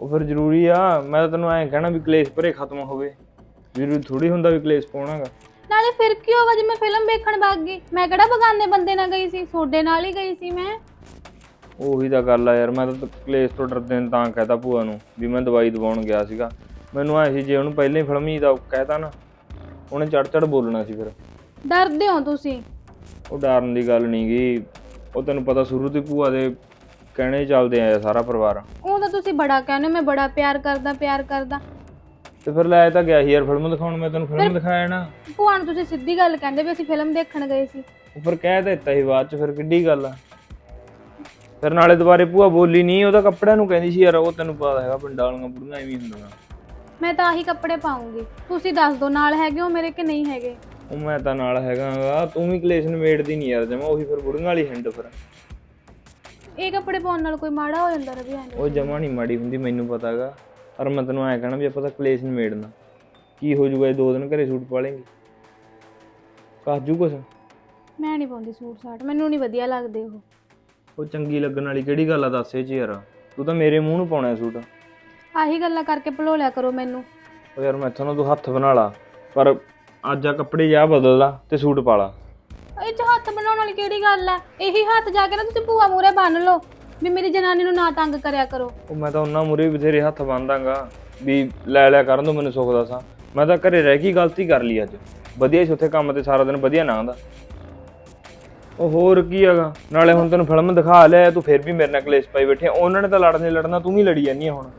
ਉਹ ਫਿਰ ਜ਼ਰੂਰੀ ਆ ਮੈਂ ਤਾਂ ਤੈਨੂੰ ਐਂ ਕਹਿਣਾ ਵੀ ਕਲੇਸ਼ ਭਰੇ ਖਤਮ ਹੋਵੇ। ਜ਼ਰੂਰੀ ਥੋੜੀ ਹੁੰਦਾ ਵੀ ਕਲੇਸ਼ ਪਾਉਣਾਗਾ ਨਾਲੇ ਫਿਰ ਕੀ ਹੋਗਾ ਜੇ ਮੈਂ ਫਿਲਮ ਵੇਖਣ ਵਗ ਗਈ? ਮੈਂ ਕਿਹੜਾ ਬਗਾਨੇ ਬੰਦੇ ਨਾਲ ਗਈ ਸੀ? ਤੁਹਾਡੇ ਨਾਲ ਹੀ ਗਈ ਸੀ ਮੈਂ। ਉਹੀ ਤਾਂ ਗੱਲ ਆ ਯਾਰ ਮੈਂ ਤਾਂ ਕਲੇਸ਼ ਤੋਂ ਡਰਦੇ ਨੇ ਤਾਂ ਕਹਿਤਾ ਭੂਆ ਨੂੰ ਵੀ ਮੈਂ ਦਵਾਈ ਦਵਾਉਣ ਗਿਆ ਸੀਗਾ। ਮੈਨੂੰ ਐ ਸੀ ਜੇ ਉਹਨੂੰ ਪਹਿਲਾਂ ਹੀ ਫਿਲਮੀ ਦਾ ਕਹਿਤਾ ਨਾ ਉਹਨੇ ਚੜ ਚੜ ਬੋਲਣਾ ਸੀ ਫਿਰ। ਡਰਦੇ ਹੋ ਤੁਸੀਂ? ਉਹ ਡਰਨ ਦੀ ਗੱਲ ਨਹੀਂ ਗੀ। ਉਹ ਤੈਨੂੰ ਪਤਾ ਸ਼ੁਰੂ ਤੋਂ ਹੀ ਭੂਆ ਦੇ ਕਹਿਣੇ ਚੱਲਦੇ ਆਇਆ ਸਾਰਾ ਪਰਿਵਾਰ। ਉਹ ਤਾਂ ਤੁਸੀਂ ਬੜਾ ਕਹਿੰਦੇ ਹੋ, ਮੈਂ ਬੜਾ ਪਿਆਰ ਕਰਦਾ ਪਿਆਰ ਕਰਦਾ। ਤੇ ਫਿਰ ਲੈ ਤਾਂ ਗਿਆ ਸੀ ਯਾਰ ਫਿਲਮ ਦਿਖਾਉਣ ਮੈਂ ਤੈਨੂੰ ਫਿਲਮ ਦਿਖਾਇਆ ਨਾ। ਭੂਆ ਨੂੰ ਤੁਸੀਂ ਸਿੱਧੀ ਗੱਲ ਕਹਿੰਦੇ ਵੀ ਅਸੀਂ ਫਿਲਮ ਦੇਖਣ ਗਏ ਸੀ। ਉਹ ਫਿਰ ਕਹਿ ਤਾਂ ਦਿੱਤਾ ਸੀ ਬਾਅਦ ਚ ਫਿਰ ਕਿੱਡੀ ਗੱਲ ਆ। ਫਿਰ ਨਾਲੇ ਦੁਬਾਰੇ ਭੂਆ ਬੋਲੀ ਨਹੀਂ ਉਹਦਾ ਕੱਪੜਿਆਂ ਨੂੰ ਕਹਿੰਦੀ ਸੀ ਯਾਰ ਉਹ ਤੈਨੂੰ ਪਤਾ ਹੈਗਾ ਪਿੰਡਾਂ ਵਾਲੀਆਂ ਬੁੜੀਆਂ ਐਵੇਂ ਹੀ ਹੁੰਦੀਆਂ। ਮੈਂ ਤਾਂ ਆਹੀ ਕੱਪੜੇ ਪਾਉਂਗੀ। ਤੁਸੀਂ ਦੱਸ ਦਿਓ ਨਾਲ ਹੈਗੇ ਹੋ ਮੇਰੇ ਕਿ ਨਹੀਂ ਹੈਗੇ? ਉਹ ਮੈਂ ਤਾਂ ਨਾਲ ਹੈਗਾਗਾ। ਤੂੰ ਵੀ ਕਲੇਸ਼ ਨਿਬੇੜਦੀ ਨਹੀਂ ਯਾਰ ਜਮਾ ਉਹੀ ਫਿਰ ਬੁੜੀਆਂ ਵਾਲੀ ਹਿੰਡ ਫਿਰ। ਇਹ ਕੱਪੜੇ ਪਾਉਣ ਨਾਲ ਕੋਈ ਮਾੜਾ ਹੋ ਜਾਂਦਾ ਰਵੀ ਐਂ ਉਹ ਜਮਾ ਨਹੀਂ ਮਾੜੀ ਹੁੰਦੀ ਮੈਨੂੰ ਪਤਾ ਹੈਗਾ ਪਰ ਮੈਂ ਤੈਨੂੰ ਐਂ ਕਹਿਣਾ ਵੀ ਆਪਾਂ ਤਾਂ ਕਲੇਸ਼ ਨਿਬੇੜਨਾ। ਕੀ ਹੋ ਜੂਗਾ ਇਹ ਦੋ ਦਿਨ ਘਰੇ ਸੂਟ ਪਾ ਲੇਂਗੇ ਕਾਜੂ ਕੁਛ? ਮੈਂ ਨਹੀਂ ਪਾਉਂਦੀ ਸੂਟ ਸਾਟ। ਮੈਨੂੰ ਨਹੀਂ ਵਧੀਆ ਲੱਗਦੇ ਉਹ। ਉਹ ਚੰਗੀ ਲੱਗਣ ਵਾਲੀ ਕਿਹੜੀ ਗੱਲ ਆ ਦੱਸ ਇਹ ਚ ਯਾਰ। ਤੂੰ ਤਾਂ ਮੇਰੇ ਮੂੰਹ ਨੂੰ ਪਾਉਣਾ ਸੂਟ। ਆਹੀ ਗੱਲਾਂ ਕਰਕੇ ਭਲੋਲਿਆ ਕਰੋ ਮੈਨੂੰ। ਉਹ ਯਾਰ ਮੈਥੋਂ ਨਾ ਤੂੰ ਹੱਥ ਬਣਾ ਲਾ ਪਰ ਅੱਜ ਆ ਕੱਪੜੇ ਜਾ ਬਦਲ ਲਾ ਤੇ ਸੂਟ ਪਾ ਲਾ। ਇਹ ਚ ਹੱਥ ਬਣਾਉਣ ਵਾਲੀ ਕਿਹੜੀ ਗੱਲ ਹੈ ਇਹੀ ਹੱਥ ਜਾ ਕੇ ਨਾ ਤੁਸੀਂ ਭੂਆ ਮੂਰੇ ਬੰਨ ਲਓ ਵੀ ਮੇਰੀ ਜਨਾਨੀ ਨੂੰ ਨਾ ਤੰਗ ਕਰਿਆ ਕਰੋ। ਉਹ ਮੈਂ ਤਾਂ ਉਹਨਾਂ ਮੂਰੇ ਵੀ ਬਥੇਰੇ ਹੱਥ ਬੰਨਦਾਗਾ ਵੀ ਲੈ ਲਿਆ ਕਰਨ ਦੋ ਮੈਨੂੰ ਸੁੱਖ ਦਾ ਸਾਂ। ਮੈਂ ਤਾਂ ਘਰੇ ਰਹਿ ਕੇ ਹੀ ਗਲਤੀ ਕਰ ਲਈ ਅੱਜ। ਵਧੀਆ ਸੀ ਉੱਥੇ ਕੰਮ ਤੇ ਸਾਰਾ ਦਿਨ ਵਧੀਆ ਲੰਘਦਾ। ਉਹ ਹੋਰ ਕੀ ਹੈਗਾ? ਨਾਲੇ ਹੁਣ ਤੈਨੂੰ ਫਿਲਮ ਦਿਖਾ ਲਿਆ ਤੂੰ ਫਿਰ ਵੀ ਮੇਰੇ ਨਾਲ ਕਲੇਸ਼ ਪਾਈ ਬੈਠੇ ਉਹਨਾਂ ਨੇ ਤਾਂ ਲੜਨੇ ਲੜਨਾ ਤੂੰ ਵੀ ਲੜੀ ਜਾਂਦੀ ਆ ਹੁਣ।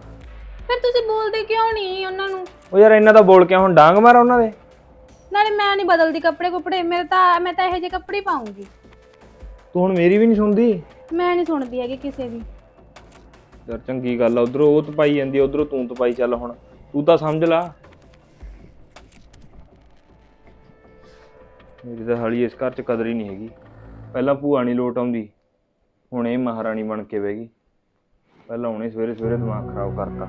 ਫਿਰ ਤੁਸੀਂ ਬੋਲਦੇ ਕਿਉਂ ਨਹੀਂ ਉਹਨਾਂ ਨੂੰ? ਉਹ ਯਾਰ ਇਹਨਾਂ ਦਾ ਬੋਲ ਕੇ ਹੁਣ ਡਾਂਗ ਮਾਰਾ ਉਹਨਾਂ ਦੇ। ਨਾਲੇ ਮੈਂ ਨਹੀਂ ਬਦਲਦੀ ਕੱਪੜੇ ਕੁਪੜੇ ਮੇਰੇ ਤਾਂ ਮੈਂ ਤਾਂ ਇਹੋ ਜਿਹੇ ਕੱਪੜੇ ਪਾਉਂਗੀ। ਤੂੰ ਹੁਣ ਮੇਰੀ ਵੀ ਨਹੀਂ ਸੁਣਦੀ? ਮੈਂ ਨਹੀਂ ਸੁਣਦੀ ਹੈਗੀ ਕਿਸੇ ਦੀ। ਯਾਰ ਚੰਗੀ ਗੱਲ ਆ ਉਧਰੋਂ ਉਹ ਤਪਾਈ ਜਾਂਦੀ ਉਧਰੋਂ ਤੂੰ ਤਪਾਈ ਚੱਲ ਹੁਣ। ਤੂੰ ਤਾਂ ਸਮਝ ਲਾ। ਮੇਰੀ ਤਾਂ ਹਾਲੀ ਇਸ ਘਰ 'ਚ ਕਦਰ ਹੀ ਨਹੀਂ ਹੈਗੀ। ਪਹਿਲਾਂ ਭੂਆ ਨਹੀਂ ਲੋਟ ਆਉਂਦੀ ਹੁਣ ਇਹ ਮਹਾਰਾਣੀ ਬਣ ਕੇ ਬਹਿ ਗਈ। ਪਹਿਲਾਂ ਹੁਣੇ ਸਵੇਰੇ ਸਵੇਰੇ ਦਿਮਾਗ ਖਰਾਬ ਕਰਤਾ।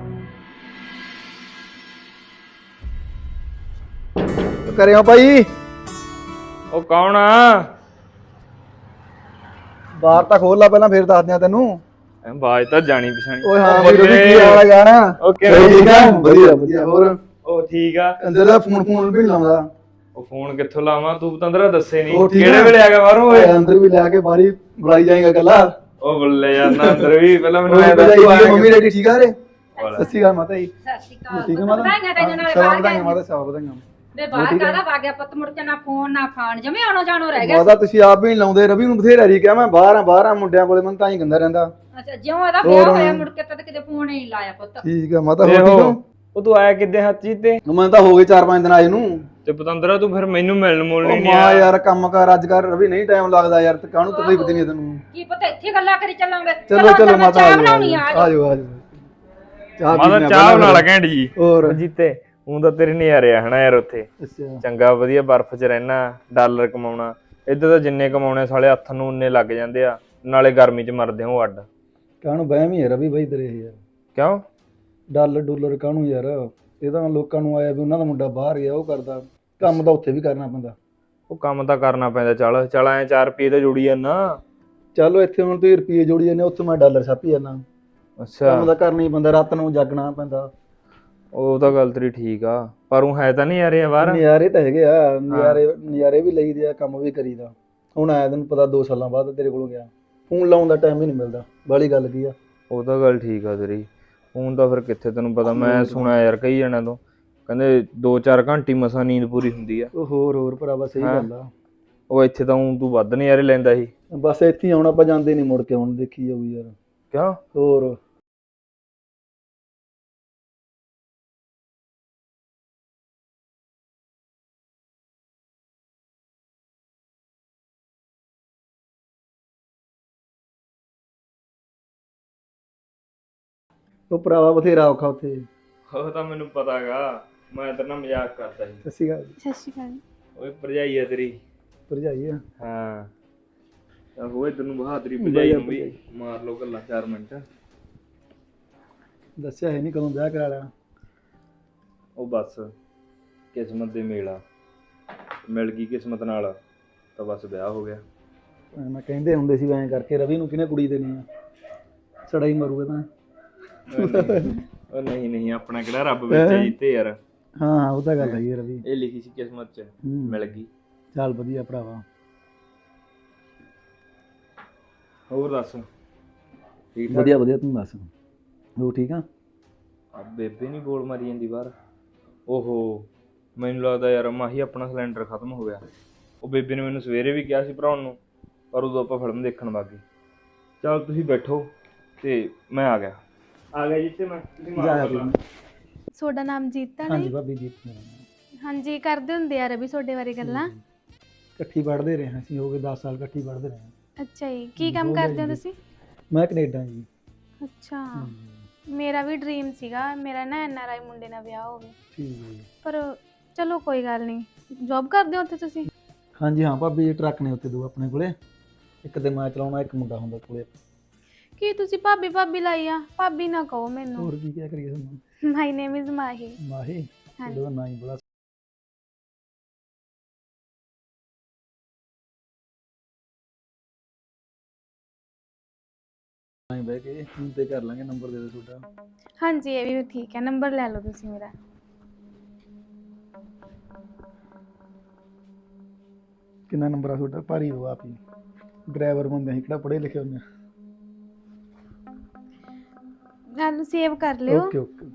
ਕਰਿਓ ਭਾਈ? ਉਹ ਕੌਣ ਆ? ਬਾਹਰ ਤਾਂ ਖੋਲ ਲਾ ਪਹਿਲਾਂ ਫੇਰ ਦੱਸ ਦਿਆਂ ਤੈਨੂੰ। ਐ ਬਾਜ ਤਾਂ ਜਾਣੀ ਪਛਾਣੀ। ਓਏ ਹਾਂ ਵੀਰ। ਕੀ ਹਾਲ ਆ ਜਾਣਾ? ਉਹ ਕਿਵੇਂ? ਠੀਕ ਆ? ਵਧੀਆ ਵਧੀਆ ਹੋਰ? ਉਹ ਠੀਕ ਆ। ਅੰਦਰ ਦਾ ਫੋਨ ਫੋਨ ਵੀ ਲਾਉਂਦਾ। ਉਹ ਫੋਨ ਕਿੱਥੋਂ ਲਾਵਾਂ? ਤੂੰ ਪਤੰਦਰਾ ਦੱਸੇ ਨਹੀਂ ਉਹ ਠੀਕ ਕਿਹੜੇ ਆ? ਵੇਲੇ ਆ ਗਿਆ ਬਾਹਰੋਂ ਓਏ? ਓਏ ਅੰਦਰ ਵੀ ਲੈ ਕੇ ਬਾਰੀ ਬੁਲਾਈ ਜਾਏਗਾ ਗੱਲਾਂ ਉਹ ਬੱਲੇ ਯਾਰ ਨਾ ਅੰਦਰ ਵੀ ਪਹਿਲਾਂ ਮੈਨੂੰ ਐ ਦੱਸ ਤੂੰ ਆਇਆ ਮੰਮੀ? ਡੈਡੀ ਠੀਕ ਆ ਰੇ ਵਾਲਾ। ਸਤਿ ਸ਼੍ਰੀ ਅਕਾਲ ਮਾਤਾ ਜੀ। ਸਤਿ ਸ਼੍ਰੀ ਅਕਾਲ। ਠੀਕ ਹੈ ਮਾਤਾ? ਵਧਾਈਆਂ ਤੈਨੂੰ ਨਾਲੇ ਬਾਹਰ ਵਧਾਈਆਂ ਮਾਤਾ ਸਲਾਮ ਵਧਾਈਆਂ ਵੇ ਬਾਹਰ ਹੈ। ਕਾਹਦਾ ਵਾ ਗਿਆ ਪੁੱਤ ਮੁੜ ਕੇ ਨਾ ਫੋਨ ਨਾ ਫਾਨ ਜਮੇ ਆਣੋ ਜਾਣੋ ਰਹਿ ਗਿਆ। ਮਾਤਾ ਤੁਸੀਂ ਆਪ ਵੀ ਨੀ ਲਾਉਂਦੇ ਰਵੀ ਨੂੰ ਬਥੇਰਾ ਰੀ ਕਿਹਾ ਮੈਂ ਬਾਹਰ ਆ ਬਾਹਰ ਆ ਮੁੰਡਿਆਂ ਕੋਲੇ ਮੈਂ ਤਾਂ ਹੀ ਗੰਦਾ ਰਹਿੰਦਾ। ਅੱਛਾ ਜਿਉਂ ਇਹਦਾ ਵਿਆਹ? ਹੋਇਆ ਮੁੜ ਕੇ ਤਾਂ ਕਿਤੇ ਫੋਨ ਹੀ ਲਾਇਆ ਪੁੱਤ। ਠੀਕ ਆ ਮਾਤਾ ਹੋਰ ਠੀਕ ਉਹ ਹੋ? ਉਹ ਤੂੰ ਆਇਆ ਕਿੱਦੇ ਹੱਥ ਜੀ ਤੇ? ਮੈਂ ਤਾਂ ਹੋ ਗਏ 4-5 ਦਿਨ ਆਏ ਨੂੰ। ਤੇ ਪਤੰਦਰਾ ਤੂੰ ਫਿਰ ਮੈਨੂੰ ਮਿਲਣ ਮੁਲਣ ਉਹ ਨਹੀਂ ਮਾਂ ਆਇਆ ਯਾਰ ਕੰਮ ਕਰ ਅੱਜ ਕੱਲ ਰਵੀ ਨਹੀਂ ਟਾਈਮ ਲੱਗਦਾ ਯਾਰ ਤੇ ਕਾਹਨੂੰ ਤਕਲੀਫ ਦੇਣੀ ਹੈ ਤੈਨੂੰ? ਕੀ ਪਤਾ ਇੱਥੇ ਗੱਲਾਂ ਕਰੀ ਚੱਲਾਂਗੇ। ਚਲੋ ਚਲੋ ਮਾਤਾ ਆ ਜਾਓ ਆ ਜਾਓ ਆ ਜਾਓ। ਚਾਹ ਮਾਤਾ ਪੀਣੇ ਆ ਚਾਹ ਬਣਾ ਘੈਂਟ ਜੀ। ਹੋਰ? ਜੀਤੇ ਉਹ ਤਾਂ ਤੇਰੇ ਨਜ਼ਾਰੇ ਆ ਹਨਾ ਯਾਰ ਉੱਥੇ। ਅੱਛਾ। ਚੰਗਾ ਵਧੀਆ ਬਰਫ਼ 'ਚ ਰਹਿਣਾ ਡਾਲਰ ਕਮਾਉਣਾ। ਇੱਧਰ ਤਾਂ ਜਿੰਨੇ ਕਮਾਉਣੇ ਸਾਲੇ ਹੱਥ ਨੂੰ ਉਨੇ ਲੱਗ ਜਾਂਦੇ ਆ। ਨਾਲੇ ਗਰਮੀ 'ਚ ਮਰਦੇ ਹੋ ਅੱਡ। ਕਾਹਨੂੰ ਹੀ ਹੈ ਰਵੀ ਬਾਈ ਤੇਰੇ ਯਾਰ। ਕਿਉਂ? ਡਾਲਰ ਡਾਲਰ ਕਾਹਨੂੰ ਯਾਰ? ਇਹ ਤਾਂ ਲੋਕਾਂ ਨੂੰ ਆਇਆ ਵੀ ਉਹਨਾਂ ਦਾ ਮੁੰਡਾ ਬਾਹਰ ਗਿਆ ਉਹ ਕਰਦਾ। ਕੰਮ ਤਾਂ ਉੱਥੇ ਵੀ ਕਰਨਾ ਪੈਂਦਾ। ਉਹ ਕੰਮ ਤਾਂ ਕਰਨਾ ਪੈਂਦਾ ਚੱਲ ਚੱਲ ਐ 4 ਰੁਪਏ ਤੇ ਜੋੜੀ ਜਾਂਦਾ ਚਲੋ ਇੱਥੇ ਹੁਣ ਤੁਸੀਂ ਰੁਪਏ ਜੋੜੀ ਜਾਂਦੇ ਉੱਥੇ ਮੈਂ ਡਾਲਰ ਛਾਪੀ ਜਾਂਦਾ। ਅੱਛਾ। ਕੰਮ ਤਾਂ ਕਰਨਾ ਹੀ ਪੈਂਦਾ ਰਾਤ ਨੂੰ ਜਾਗਣਾ ਪੈਂਦਾ। ਉਹ ਤਾਂ ਗੱਲ ਤੇਰੀ ਠੀਕ ਆ ਪਰ ਉਹ ਹੈ ਤਾਂ ਨਹੀਂ ਯਾਰ ਇਹ ਬਾਹਰ। ਨਜ਼ਾਰੇ ਤਾਂ ਹੈਗੇ ਆ ਨਜ਼ਾਰੇ ਨਜ਼ਾਰੇ ਵੀ ਲਈਦੇ ਆ ਕੰਮ ਵੀ ਕਰੀਦਾ। ਹੁਣ ਆਇਆ ਤੈਨੂੰ ਪਤਾ 2 ਸਾਲਾਂ ਬਾਅਦ ਤੇਰੇ ਕੋਲੋਂ ਗਿਆ। ਫੋਨ ਲਾਉਣ ਦਾ ਟਾਈਮ ਹੀ ਨਹੀਂ ਮਿਲਦਾ ਬਾਲੀ ਗੱਲ ਕੀ ਆ? ਉਹ ਤਾਂ ਗੱਲ ਠੀਕ ਆ ਤੇਰੀ। ਹੁਣ ਤਾਂ ਫਿਰ ਕਿੱਥੇ ਤੈਨੂੰ ਪਤਾ ਮੈਂ ਸੁਣਿਆ ਯਾਰ ਕਈ ਜਣਿਆਂ ਤੋਂ ਕਹਿੰਦੇ 2-4 ਘੰਟੇ ਮਸਾਂ ਨੀਂਦ ਪੂਰੀ ਹੁੰਦੀ ਆ। ਉਹ ਹੋਰ ਹੋਰ ਭਰਾਵਾ ਸਹੀ ਹਾਂ। ਗੱਲ ਆ। ਉਹ ਇੱਥੇ ਤਾਂ ਊਂ ਤੂੰ ਵੱਧ ਨਜ਼ਾਰੇ ਲੈਂਦਾ ਸੀ। ਬਸ ਇੱਥੇ ਹੀ ਆਉਣਾ ਆਪਾਂ ਜਾਂਦੇ ਨਹੀਂ ਮੁੜ ਕੇ ਹੁਣ ਦੇਖੀ ਜਾਊ ਯਾਰ। ਕਿਉਂ? ਹੋਰ। ਉਹ ਭਰਾਵਾ ਬਥੇਰਾ ਔਖਾ ਉੱਥੇ। ਉਹ ਤਾਂ ਮੈਨੂੰ ਪਤਾਗਾ ਮੈਂ ਤੇਰੇ ਨਾਲ ਮਜ਼ਾਕ ਕਰਦਾ ਸੀ। ਸੱਸੀ ਗੱਲ ਸਤਿ ਸ਼੍ਰੀ ਅਕਾਲ। ਓਏ ਭਰਜਾਈ ਆ ਤੇਰੀ। ਭਰਜਾਈ ਆ? ਹਾਂ। ਤਾਂ ਹੋਏ ਤੈਨੂੰ ਬਹਾਦਰੀ ਭਰਜਾਈ ਨੂੰ ਵੀ ਮਾਰ ਲੋ ਗੱਲਾਂ 4 ਮਿੰਟ। ਦੱਸਿਆ ਹੈ ਨਹੀਂ ਕਦੋਂ ਵਿਆਹ ਕਰਾ ਲਿਆ। ਉਹ ਬਸ ਕਿਸਮਤ ਦੇ ਮੇਲਾ। ਮਿਲ ਗਈ ਕਿਸਮਤ ਨਾਲ ਤਾਂ ਬਸ ਵਿਆਹ ਹੋ ਗਿਆ। ਮੈਂ ਕਹਿੰਦੇ ਹੁੰਦੇ ਸੀ ਐਂ ਕਰਕੇ ਰਵੀ ਨੂੰ ਕਿਹਨੇ ਕੁੜੀ ਦੇਣੀ ਆ? ਸੜਾ ਹੀ ਮਰੂਗਾ ਤਾਂ। ਉਹ ਨਹੀਂ ਨਹੀਂ ਆਪਣਾ ਕਿਹੜਾ ਰੱਬ ਵਿੱਚ ਹੈ? ਜਿੱਤੇ ਯਾਰ। ਹਾਂ ਹਾਂ ਉਹ ਤਾਂ ਗੱਲ ਹੈਗੀ ਆ ਰਵੀ ਇਹ ਲਿਖੀ ਸੀ ਕਿਸਮਤ 'ਚ ਹੂੰ। ਮਿਲ ਗਈ। ਚੱਲ ਵਧੀਆ ਭਰਾਵਾ। ਹੋਰ ਦੱਸ? ਠੀਕ ਵਧੀਆ ਵਧੀਆ ਤੂੰ ਦੱਸ। ਹੋ ਠੀਕ ਆ? ਆ ਬੇਬੇ ਨਹੀਂ ਬੋਲ ਮਾਰੀ ਜਾਂਦੀ ਬਾਹਰ। ਓਹੋ ਮੈਨੂੰ ਲੱਗਦਾ ਯਾਰ ਮਾਹੀ ਆਪਣਾ ਸਿਲੰਡਰ ਖਤਮ ਹੋ ਗਿਆ। ਉਹ ਬੇਬੇ ਨੇ ਮੈਨੂੰ ਸਵੇਰੇ ਵੀ ਕਿਹਾ ਸੀ ਭਰਾਉਣ ਨੂੰ ਪਰ ਉਦੋਂ ਆਪਾਂ ਫਿਲਮ ਦੇਖਣ ਲੱਗੇ ਚਲ ਤੁਸੀਂ ਬੈਠੋ ਤੇ ਮੈਂ ਆ ਗਿਆ। ਆ ਗਿਆ ਜਿੱਤੇ ਮੈਂ ਤੁਸੀਂ ਮਾਰੋ ਗੱਲਾਂ। ਤੁਹਾਡਾ ਨਾਮ ਜੀਤਾ ਹਾਂਜੀ ਨਹੀਂ? ਭਾਬੀ ਜੀ ਮੇਰਾ ਨਾਮ। ਹਾਂਜੀ ਕਰਦੇ ਹੁੰਦੇ ਆ ਰਵੀ ਤੁਹਾਡੇ ਬਾਰੇ ਗੱਲਾਂ? ਇਕੱਠੀ ਪੜ੍ਹਦੇ ਰਹੇ ਹਾਂ ਅਸੀਂ ਹੋ ਗਏ 10 ਸਾਲ ਇਕੱਠੀ ਪੜ੍ਹਦੇ ਰਹੇ ਹਾਂ। ਅੱਛਾ ਜੀ ਕੀ ਕੰਮ ਕਰਦੇ ਹੋ। ਤੁਸੀਂ? ਮੈਂ ਕੈਨੇਡਾ ਜੀ। ਅੱਛਾ। ਮੇਰਾ ਵੀ ਡ੍ਰੀਮ ਸੀਗਾ ਮੇਰਾ ਨਾ ਐਨਆਰਆਈ ਮੁੰਡੇ ਨਾਲ ਵਿਆਹ ਹੋਵੇ। ਠੀਕ ਹੈ ਜੀ। ਪਰ ਚਲੋ ਕੋਈ ਗੱਲ ਨਹੀਂ ਜੌਬ ਕਰਦੇ ਹੋ ਉੱਥੇ ਤੁਸੀਂ? ਹਾਂਜੀ ਹਾਂ ਭਾਬੀ ਜੀ ਟਰੱਕ ਨੇ ਉੱਤੇ ਦੋ ਆਪਣੇ ਕੋਲੇ। ਇੱਕ ਤੇ ਮੈਂ ਚਲਾਉਣਾ ਇੱਕ ਮੁੰਡਾ ਹੁੰਦਾ ਕੋਲੇ। ਕੀ ਤੁਸੀਂ ਭਾਬੀ ਭਾਬੀ ਲਾਈ ਆ? ਭਾਬੀ ਨਾ ਕਹੋ ਮੈਨੂੰ। ਹੋਰ ਕੀ ਕਿਆ ਕਰੀਏ ਤੁਹਾਨੂੰ ਮਾਈ ਨੇਮ ਇਜ਼ ਮਾਹੀ ਮਾਹੀ ਹਾਂਜੀ। ਨਾਂ ਹੀ ਬੜਾ ਨਹੀਂ ਬਹਿ ਕੇ ਫੋਨ ਤੇ ਕਰ ਲਾਂਗੇ ਨੰਬਰ ਦੇ ਦਿਓ ਤੁਹਾਡਾ। ਹਾਂਜੀ ਇਹ ਵੀ ਠੀਕ ਹੈ। ਨੰਬਰ ਲੈ ਲਓ ਤੁਸੀਂ ਮੇਰਾ। ਕਿੰਨਾ ਨੰਬਰ ਆ ਤੁਹਾਡਾ? ਭਾਰੀ ਦੋ ਆਪ ਹੀ। ਡਰਾਈਵਰ ਬੰਦੇ ਅਸੀਂ ਕਿਹੜਾ ਪੜ੍ਹੇ ਲਿਖੇ ਹੁੰਦੇ ਗੱਲ ਸੇਵ ਕਰ ਲਿਓ। ਓਕੇ ਓਕੇ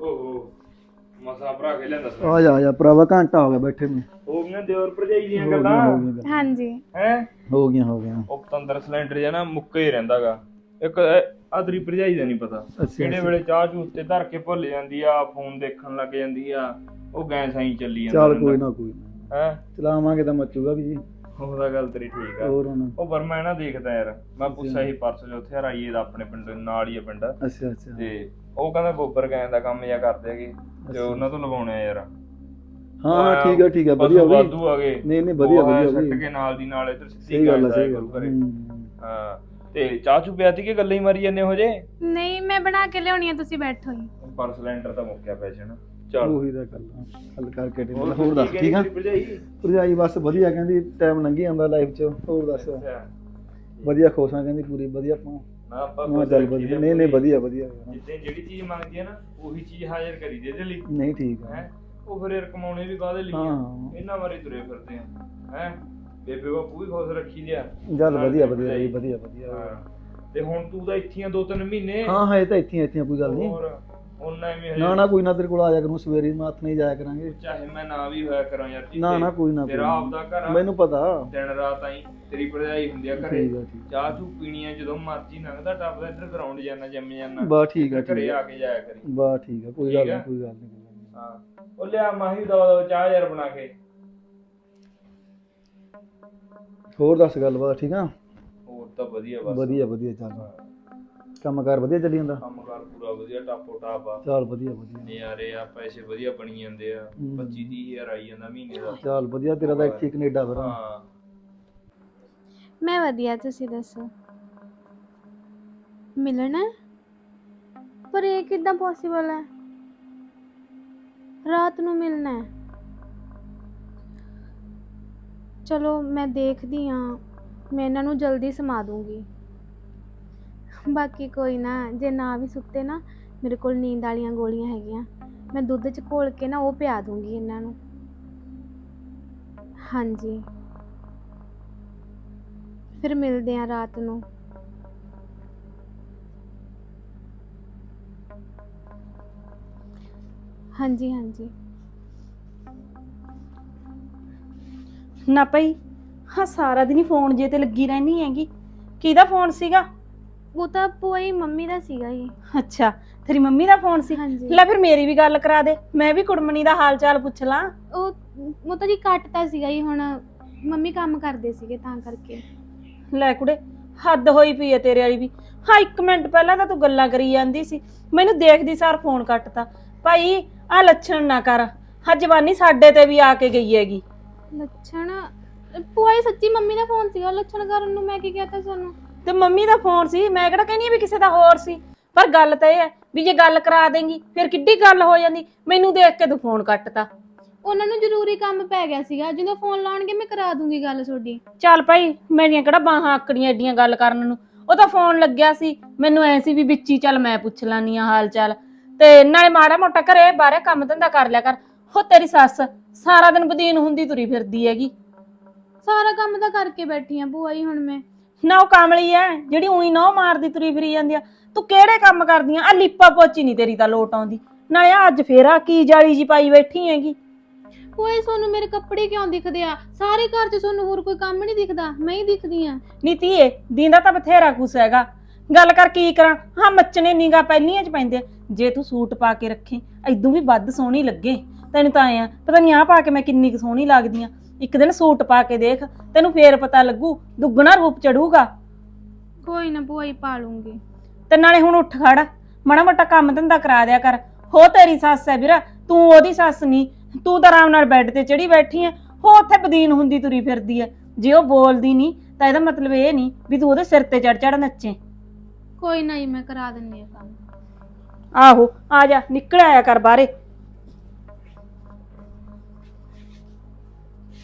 ਓਹੋ ਮਸਾ ਭਰਾ ਕੇ ਲੈਂਦਾ ਸੀ। ਆ ਜਾ ਆ ਜਾ ਭਰਾਵਾ ਘੰਟਾ ਹੋ ਗਿਆ ਬੈਠੇ ਨੂੰ। ਹੋ ਗਈਆਂ ਦਿਓਰ ਭਰਜਾਈ ਦੀਆਂ ਗੱਲਾਂ। ਹਾਂਜੀ। ਹੈ? ਹੋ ਗਈਆਂ ਹੋ ਗਈਆਂ। ਉਹ ਪਤੰਦਰ ਸਿਲੰਡਰ ਜਿਹਾ ਨਾ ਮੁੱਕਾ ਹੀ ਰਹਿੰਦਾਗਾ ਇੱਕ ਆਦਰੀ ਭਰਜਾਈ ਦਾ ਨਹੀਂ ਪਤਾ। ਕਿਹੜੇ। ਵੇਲੇ ਚਾਹ ਚੂਹ ਉੱਤੇ ਧਰ ਕੇ ਭੁੱਲ ਜਾਂਦੀ ਆ ਫੋਨ ਦੇਖਣ ਲੱਗ ਜਾਂਦੀ ਆ। ਉਹ ਗੈਸ ਆਈ ਚੱਲੀ ਜਾਂਦਾ ਚੱਲ ਕੋਈ ਨਾ ਕੋਈ ਨਾ। ਹੈ? ਚਲਾਵਾਂਗੇ ਤਾਂ ਮੱਚੂਗਾ ਵੀ ਉਹਦਾ ਗੱਲ ਤੇਰੀ ਠੀਕ ਆ। ਹੋਰ ਹੁਣ? ਉਹ ਪਰ ਮੈਂ ਨਾ ਦੇਖਦਾ ਯਾਰ ਮੈਂ ਪੁੱਛਿਆ ਸੀ ਪਰਸੋਂ ਜੋ ਉੱਥੇ ਰਾਈਏ ਦਾ ਆਪਣੇ ਪਿੰਡ ਨਾਲ ਹੀ ਆ ਪਿੰਡ। ਅੱਛਾ ਅੱਛਾ। ਤੇ ਉਹ ਕਹਿੰਦਾ ਗੋਬਰ ਗੈਸ ਦਾ ਕੰਮ ਜਿਆ ਕਰਦੇ ਹੈਗੇ ਤੇ ਉਹਨਾਂ ਤੋਂ ਲਵਾਉਣੇ ਆ ਯਾਰ। ਹਾਂ ਹਾਂ ਠੀਕ ਆ ਠੀਕ ਆ ਵਧੀਆ ਪਸ਼ੂ ਵੀ ਵਾਧੂ ਆ ਗਏ ਨਹੀਂ ਨਹੀਂ ਵਧੀਆ ਵਧੀਆ ਸੁੱਟ ਕੇ ਨਾਲ ਦੀ ਨਾਲ ਇੱਧਰ ਸਿੱਧੀ ਗੱਲ ਸਹੀ ਗੱਲ ਕਰੂ। ਹੂੰ। ਹਾਂ। ਤੇ ਚਾਹ ਚੂ ਪਿਆਤੀ ਕਿ ਗੱਲਾਂ ਹੀ ਮਾਰੀ ਜਾਂਦੇ ਹੋ ਜੇ ਨਹੀਂ ਮੈਂ ਬਣਾ ਕੇ ਲਿਆਉਣੀ ਆ ਤੁਸੀਂ ਬੈਠੋ ਹੀ ਪਰ ਸਿਲੰਡਰ ਤਾਂ ਮੁੱਕਿਆ ਪੈਸੇ ਨਾ। ਚਲ। ਉਹੀ ਦਾ ਗੱਲ ਆ। ਹੱਲ ਕਰਕੇ ਦੇ ਦੇ। ਹੋਰ ਦੱਸ ਠੀਕ ਆ? ਭਰਜਾਈ? ਭਰਜਾਈ ਬਸ ਵਧੀਆ ਕਹਿੰਦੀ ਟਾਈਮ ਲੰਘੀ ਜਾਂਦਾ ਲਾਈਫ 'ਚ। ਹੋਰ ਦੱਸ। ਅੱਛਾ। ਵਧੀਆ ਖੁਸ਼ ਆ ਕਹਿੰਦੀ ਪੂਰੀ ਵਧੀਆ। ਆਪਾਂ ਨਾ ਆਪਾਂ ਮੈਂ ਚੱਲ ਵਧੀਆ ਨਹੀਂ ਨਹੀਂ। ਵਧੀਆ ਵਧੀਆ। ਜਿੱਦਾਂ ਜਿਹੜੀ ਚੀਜ਼ ਮੰਗਦੀ ਹੈ ਨਾ ਉਹੀ ਚੀਜ਼ ਹਾਜ਼ਰ ਕਰੀ ਦੇ ਇਹਦੇ ਲਈ। ਨਹੀਂ ਠੀਕ ਆ। ਹੈ? ਉਹ ਫਿਰ ਯਾਰ ਕਮਾਉਣੇ ਵੀ ਕਾਹਦੇ ਲਈ ਆ? ਹਾਂ। ਇਹਨਾਂ ਬਾਰੇ ਤੁਰੇ ਫਿਰਦੇ ਆ। ਹੈ? ਬੇਬੇ ਬਾਪੂ ਵੀ ਖੁਸ਼ ਰੱਖੀ ਚੱਲ ਨਾਲ ਵਧੀਆ ਵਧੀਆ। ਜੀ, ਵਧੀਆ ਵਧੀਆ। ਤੇ ਹੁਣ ਤੂੰ ਤਾਂ ਇੱਥੇ ਆ ਦੋ ਤਿੰਨ ਮਹੀਨੇ। ਹਾਂ ਹਾਂ ਇਹ ਤਾਂ ਇੱਥੇ ਹੀ ਆ, ਇੱਥੇ ਹੀ ਆ, ਕੋਈ ਗੱਲ ਨਹੀਂ। ਹੋਰ? ਉਹਨਾਂ ਐਵੇਂ ਨਾ ਨਾ ਕੋਈ ਨਾ ਤੇਰੇ ਕੋਲ ਆ ਜਾ ਕਰੂੰ ਸਵੇਰੇ ਮਾਤ ਨਹੀਂ ਜਾਇਆ ਕਰਾਂਗੇ। ਚਾਹੇ ਮੈਂ ਨਾ ਵੀ ਹੋਇਆ ਕਰਾਂ ਯਾਰ ਨਾ ਜਿੱਥੇ ਨਾ ਕੋਈ ਨਾ ਤੇਰਾ। ਆਪਦਾ ਘਰ ਆ। ਮੈਨੂੰ ਪਤਾ। ਦਿਨ ਰਾਤ ਆਈ ਤੇਰੀ ਭਰਜਾਈ ਹੁੰਦੀ ਆ ਘਰੇ। ਠੀਕ ਠੀਕ ਚਾਹ ਚੂ ਪੀਣੀ ਆ ਜਦੋਂ ਮਰਜ਼ੀ ਲੰਘਦਾ ਟੱਪਦਾ ਇੱਧਰ ਗਰਾਊਂਡ ਜਾਣਾ ਜਿੰਮ ਜਾਣਾ ਬਾ ਠੀਕ ਆ ਘਰੇ ਠੀਕ ਆ। ਕੇ ਜਾਇਆ ਕਰੀ। ਬਾ ਠੀਕ ਆ ਕੋਈ ਠੀਕ ਗੱਲ? ਨਹੀਂ ਕੋਈ ਗੱਲ ਨਹੀਂ ਹਾਂ। ਉਹ ਲਿਆ ਮਾਹੀ ਦਾ ਦੋ ਚਾਹ ਯਾਰ ਬਣਾ ਕੇ। ਹੋਰ ਦੱਸ ਗੱਲਬਾਤ ਠੀਕ ਆ? ਹੋਰ ਤਾਂ ਵਧੀਆ ਬਸ। ਵਧੀਆ ਵਧੀਆ ਚੱਲ। ਕੰਮਕਾਰ ਵਧੀਆ ਚੱਲੀ ਜਾਂਦਾ? ਕੰਮਕਾਰ ਪੂਰਾ ਵਧੀਆ ਟਾਪੋ ਟਾਪ ਆ। ਚੱਲ ਵਧੀਆ ਵਧੀਆ। ਨਜ਼ਾਰੇ ਆ ਪੈਸੇ ਵਧੀਆ ਬਣੀ ਜਾਂਦੇ ਆ। ਹੂੰ। 25 ਹਜ਼ਾਰ ਆਈ ਜਾਂਦਾ ਮਹੀਨੇ ਦਾ। ਚੱਲ ਵਧੀਆ ਤੇਰਾ ਤਾਂ ਇੱਥੇ ਕੈਨੇਡਾ ਫਿਰ। ਹਾਂ। ਮੈਂ ਵਧੀਆ ਤੁਸੀਂ ਦੱਸੋ? ਮਿਲਣਾ? ਹੈ? ਪਰ ਇਹ ਕਿੱਦਾਂ ਪੋਸੀਬਲ ਹੈ? ਰਾਤ ਨੂੰ ਮਿਲਣਾ ਹੈ। ਚਲੋ ਮੈਂ ਦੇਖਦੀ ਹਾਂ। ਮੈਂ ਇਹਨਾਂ ਨੂੰ ਜਲਦੀ ਸਮਾ ਦੂੰਗੀ। ਬਾਕੀ ਕੋਈ ਨਾ, ਜੇ ਨਾ ਵੀ ਸੁੱਤੇ ਨਾ, ਮੇਰੇ ਕੋਲ ਨੀਂਦ ਵਾਲੀਆਂ ਗੋਲੀਆਂ ਹੈਗੀਆਂ। ਮੈਂ ਦੁੱਧ 'ਚ ਘੋਲ ਕੇ ਨਾ ਉਹ ਪਿਆ ਦੂੰਗੀ ਇਹਨਾਂ ਨੂੰ। ਹਾਂਜੀ। ਫਿਰ ਮਿਲਦੇ ਆ ਰਾਤ ਨੂੰ। ਹਾਂਜੀ ਹਾਂਜੀ। ਨਾ ਭਾਈ, ਹਾਂ ਸਾਰਾ ਦਿਨ ਹੀ ਫੋਨ ਜੇ ਤੇ ਲੱਗੀ ਰਹਿਣੀ ਹੈਗੀ। ਕਿਹਦਾ ਫੋਨ ਸੀਗਾ? ਉਹ ਤਾਂ ਭੂਆ ਮੰਮੀ ਦਾ ਸੀਗਾ ਹੀ ਅੱਛਾ ਤੇਰੀ ਮੰਮੀ ਦਾ ਫੋਨ ਸੀ? ਹਾਂਜੀ। ਲੈ ਫਿਰ ਮੇਰੀ ਵੀ ਗੱਲ ਕਰਾ ਦੇ ਮੈਂ ਵੀ ਕੁੜਮਣੀ ਦਾ ਹਾਲ ਚਾਲ ਪੁੱਛ ਲਾਂ। ਉਹ ਉਹ ਤਾਂ ਜੀ ਕੱਟਤਾ ਸੀਗਾ ਹੀ ਹੁਣ ਮੰਮੀ ਕੰਮ ਕਰਦੇ ਸੀਗੇ ਤਾਂ ਕਰਕੇ। ਲੈ ਕੁੜੇ ਹੱਦ ਹੋਈ ਪਈ ਹੈ ਤੇਰੇ ਵਾਲੀ ਵੀ। ਹਾਂ ਇੱਕ ਮਿੰਟ ਪਹਿਲਾਂ ਤਾਂ ਤੂੰ ਗੱਲਾਂ ਕਰੀ ਜਾਂਦੀ ਸੀ। ਮੈਨੂੰ ਦੇਖਦੀ ਸਾਰ ਫੋਨ ਕੱਟਤਾ। ਭਾਈ ਆ ਲੱਛਣ ਨਾ ਕਰ। ਹਾਂ ਜਵਾਨੀ ਸਾਡੇ ਤੇ ਵੀ ਆ ਕੇ ਗਈ ਹੈਗੀ। ਲੱਛਣ? ਭੂਆ ਸੱਚੀ ਮੰਮੀ ਦਾ ਫੋਨ ਸੀਗਾ ਲੱਛਣ ਕਰਨ ਨੂੰ ਮੈਂ ਕੀ ਕਹਤਾ ਤੁਹਾਨੂੰ ਤੇ ਮੰਮੀ ਦਾ ਫੋਨ ਸੀ ਮੈਂ ਕਿਹੜਾ ਕਹਿੰਦੀ ਆ ਵੀ ਕਿਸੇ ਦਾ ਹੋਰ ਸੀ? ਪਰ ਗੱਲ ਤਾਂ ਇਹ ਹੈ ਵੀ ਜੇ ਗੱਲ ਕਰਾ ਦੇਂਗੀ ਫਿਰ ਕਿੱਡੀ ਗੱਲ ਹੋ ਜਾਂਦੀ? ਮੈਨੂੰ ਦੇਖ ਕੇ ਤੂੰ ਫੋਨ ਕੱਟਤਾ। ਉਹਨਾਂ ਨੂੰ ਜ਼ਰੂਰੀ ਕੰਮ ਪੈ ਗਿਆ ਸੀਗਾ ਜਦੋਂ ਫੋਨ ਲਾਉਣਗੇ ਮੈਂ ਕਰਾ ਦੂੰਗੀ ਗੱਲ ਤੁਹਾਡੀ। ਚੱਲ ਭਾਈ ਮੇਰੀਆਂ ਕਿਹੜਾ ਬਾਹਾਂ ਆਕੜੀਆਂ ਏਡੀਆਂ ਗੱਲ ਕਰਨ ਨੂੰ? ਉਹ ਤਾਂ ਫੋਨ ਲੱਗਿਆ ਸੀ ਮੈਨੂੰ ਐ ਸੀ ਵੀ ਵਿੱਚੀ ਚੱਲ ਮੈਂ ਪੁੱਛ ਲਾਨੀ ਆ ਹਾਲ ਚਾਲ ਤੇ ਨਾਲੇ ਮਾੜਾ ਮੋਟਾ ਘਰੇ ਬਾਹਰੇ ਕੰਮ ਧੰਦਾ ਕਰ ਲਿਆ ਕਰ। ਹੋ ਤੇਰੀ ਸੱਸ ਸਾਰਾ ਦਿਨ ਬਦੀਨ ਹੁੰਦੀ ਤੁਰੀ ਫਿਰਦੀ ਹੈਗੀ। ਸਾਰਾ ਕੰਮ ਤਾਂ ਕਰਕੇ ਬੈਠੀ ਆ ਭੂਆ ਹੀ ਹੁਣ ਮੈਂ। ਨਾ ਉਹ ਕਾਮਲੀ ਐ ਜਿਹੜੀ ਉਹੀ ਨੌ ਮਾਰਦੀ ਤੁਰੀ ਫਿਰੀ ਜਾਂਦੀ ਆ। ਤੂੰ ਕਿਹੜੇ ਕੰਮ ਕਰਦੀ ਆ? ਆ ਲੀਪਾ ਪੋਚੀ ਨਹੀਂ ਤੇਰੀ ਤਾਂ ਲੋਟ ਆਉਂਦੀ। ਨਾਲੇ ਆਹ ਅੱਜ ਫੇਰ ਕੀ ਜਾਲੀ ਜੀ ਪਾਈ ਬੈਠੀ ਹੈਗੀ। ਜੀ ਤੁਹਾਨੂੰ ਮੇਰੇ ਕੱਪੜੇ ਕਿਉਂ ਦਿਖਦੇ ਆ? ਸਾਰੇ ਘਰ 'ਚ ਤੁਹਾਨੂੰ ਹੋਰ ਕੋਈ ਕੰਮ ਨਹੀਂ ਦਿਖਦਾ ਮੈਂ ਹੀ ਦਿਖਦੀ ਆ। ਨੀਤੀਏ ਦੀਂਦਾ ਤਾਂ ਬਥੇਰਾ ਕੁਛ ਹੈਗਾ। ਗੱਲ ਕਰ ਕੀ ਕਰਾਂ? ਹਾਂ ਮੱਚਣੇ ਨੀਗਾ ਪਹਿਲੀਆਂ ਚ ਪੈਂਦੇ ਆ। ਜੇ ਤੂੰ ਸੂਟ ਪਾ ਕੇ ਰੱਖੇ ਐਦੋਂ ਵੀ ਵੱਧ ਸੋਹਣੀ ਲੱਗੇ। ਤੈਨੂੰ ਤਾਂ ਆਇਆ ਪਤਾ ਨਹੀਂ ਆ ਪਾ ਕੇ ਮੈਂ ਕਿੰਨੀ ਕੁ ਸੋਹਣੀ ਲੱਗਦੀ ਆ। ਇੱਕ ਦਿਨ ਸੂਟ ਪਾ ਕੇ ਦੇਖ ਤੈਨੂੰ ਫੇਰ ਪਤਾ ਲੱਗੂ ਦੁੱਗਣਾ ਰੂਪ ਚੜੂਗਾ। ਕੋਈ ਨਾ ਭੂਆ ਪਾ ਲੂੰਗੀ। ਤੇ ਨਾਲੇ ਹੁਣ ਉੱਠ ਖੜ ਮਾੜਾ ਮੋਟਾ ਕੰਮ ਧੰਦਾ ਕਰਾ ਦਿਆ ਕਰ। ਹੋ ਤੇਰੀ ਸੱਸ ਹੈ ਵੀਰਾ ਤੂੰ ਉਹਦੀ ਸੱਸ ਨਹੀਂ ਤੂੰ ਤਾਂ ਆਰਾਮ ਨਾਲ ਬੈੱਡ ਤੇ ਚੜੀ ਬੈਠੀ ਐ। ਹੋ ਉੱਥੇ ਬਦੀਨ ਹੁੰਦੀ ਤੁਰੀ ਫਿਰਦੀ ਐ ਜੇ ਉਹ ਬੋਲਦੀ ਨਹੀਂ ਤਾਂ ਇਹਦਾ ਮਤਲਬ ਇਹ ਨਹੀਂ ਵੀ ਤੂੰ ਉਹਦੇ ਸਿਰ ਤੇ ਚੜ ਚੜ ਨੱਚੇ। ਕੋਈ ਨਾ ਜੀ ਮੈਂ ਕਰਾ ਦਿੰਨੀ ਆ ਕੰਮ। ਆਹੋ ਆ ਜਾ ਨਿਕਲ ਆਇਆ ਕਰ ਬਾਹਰੇ।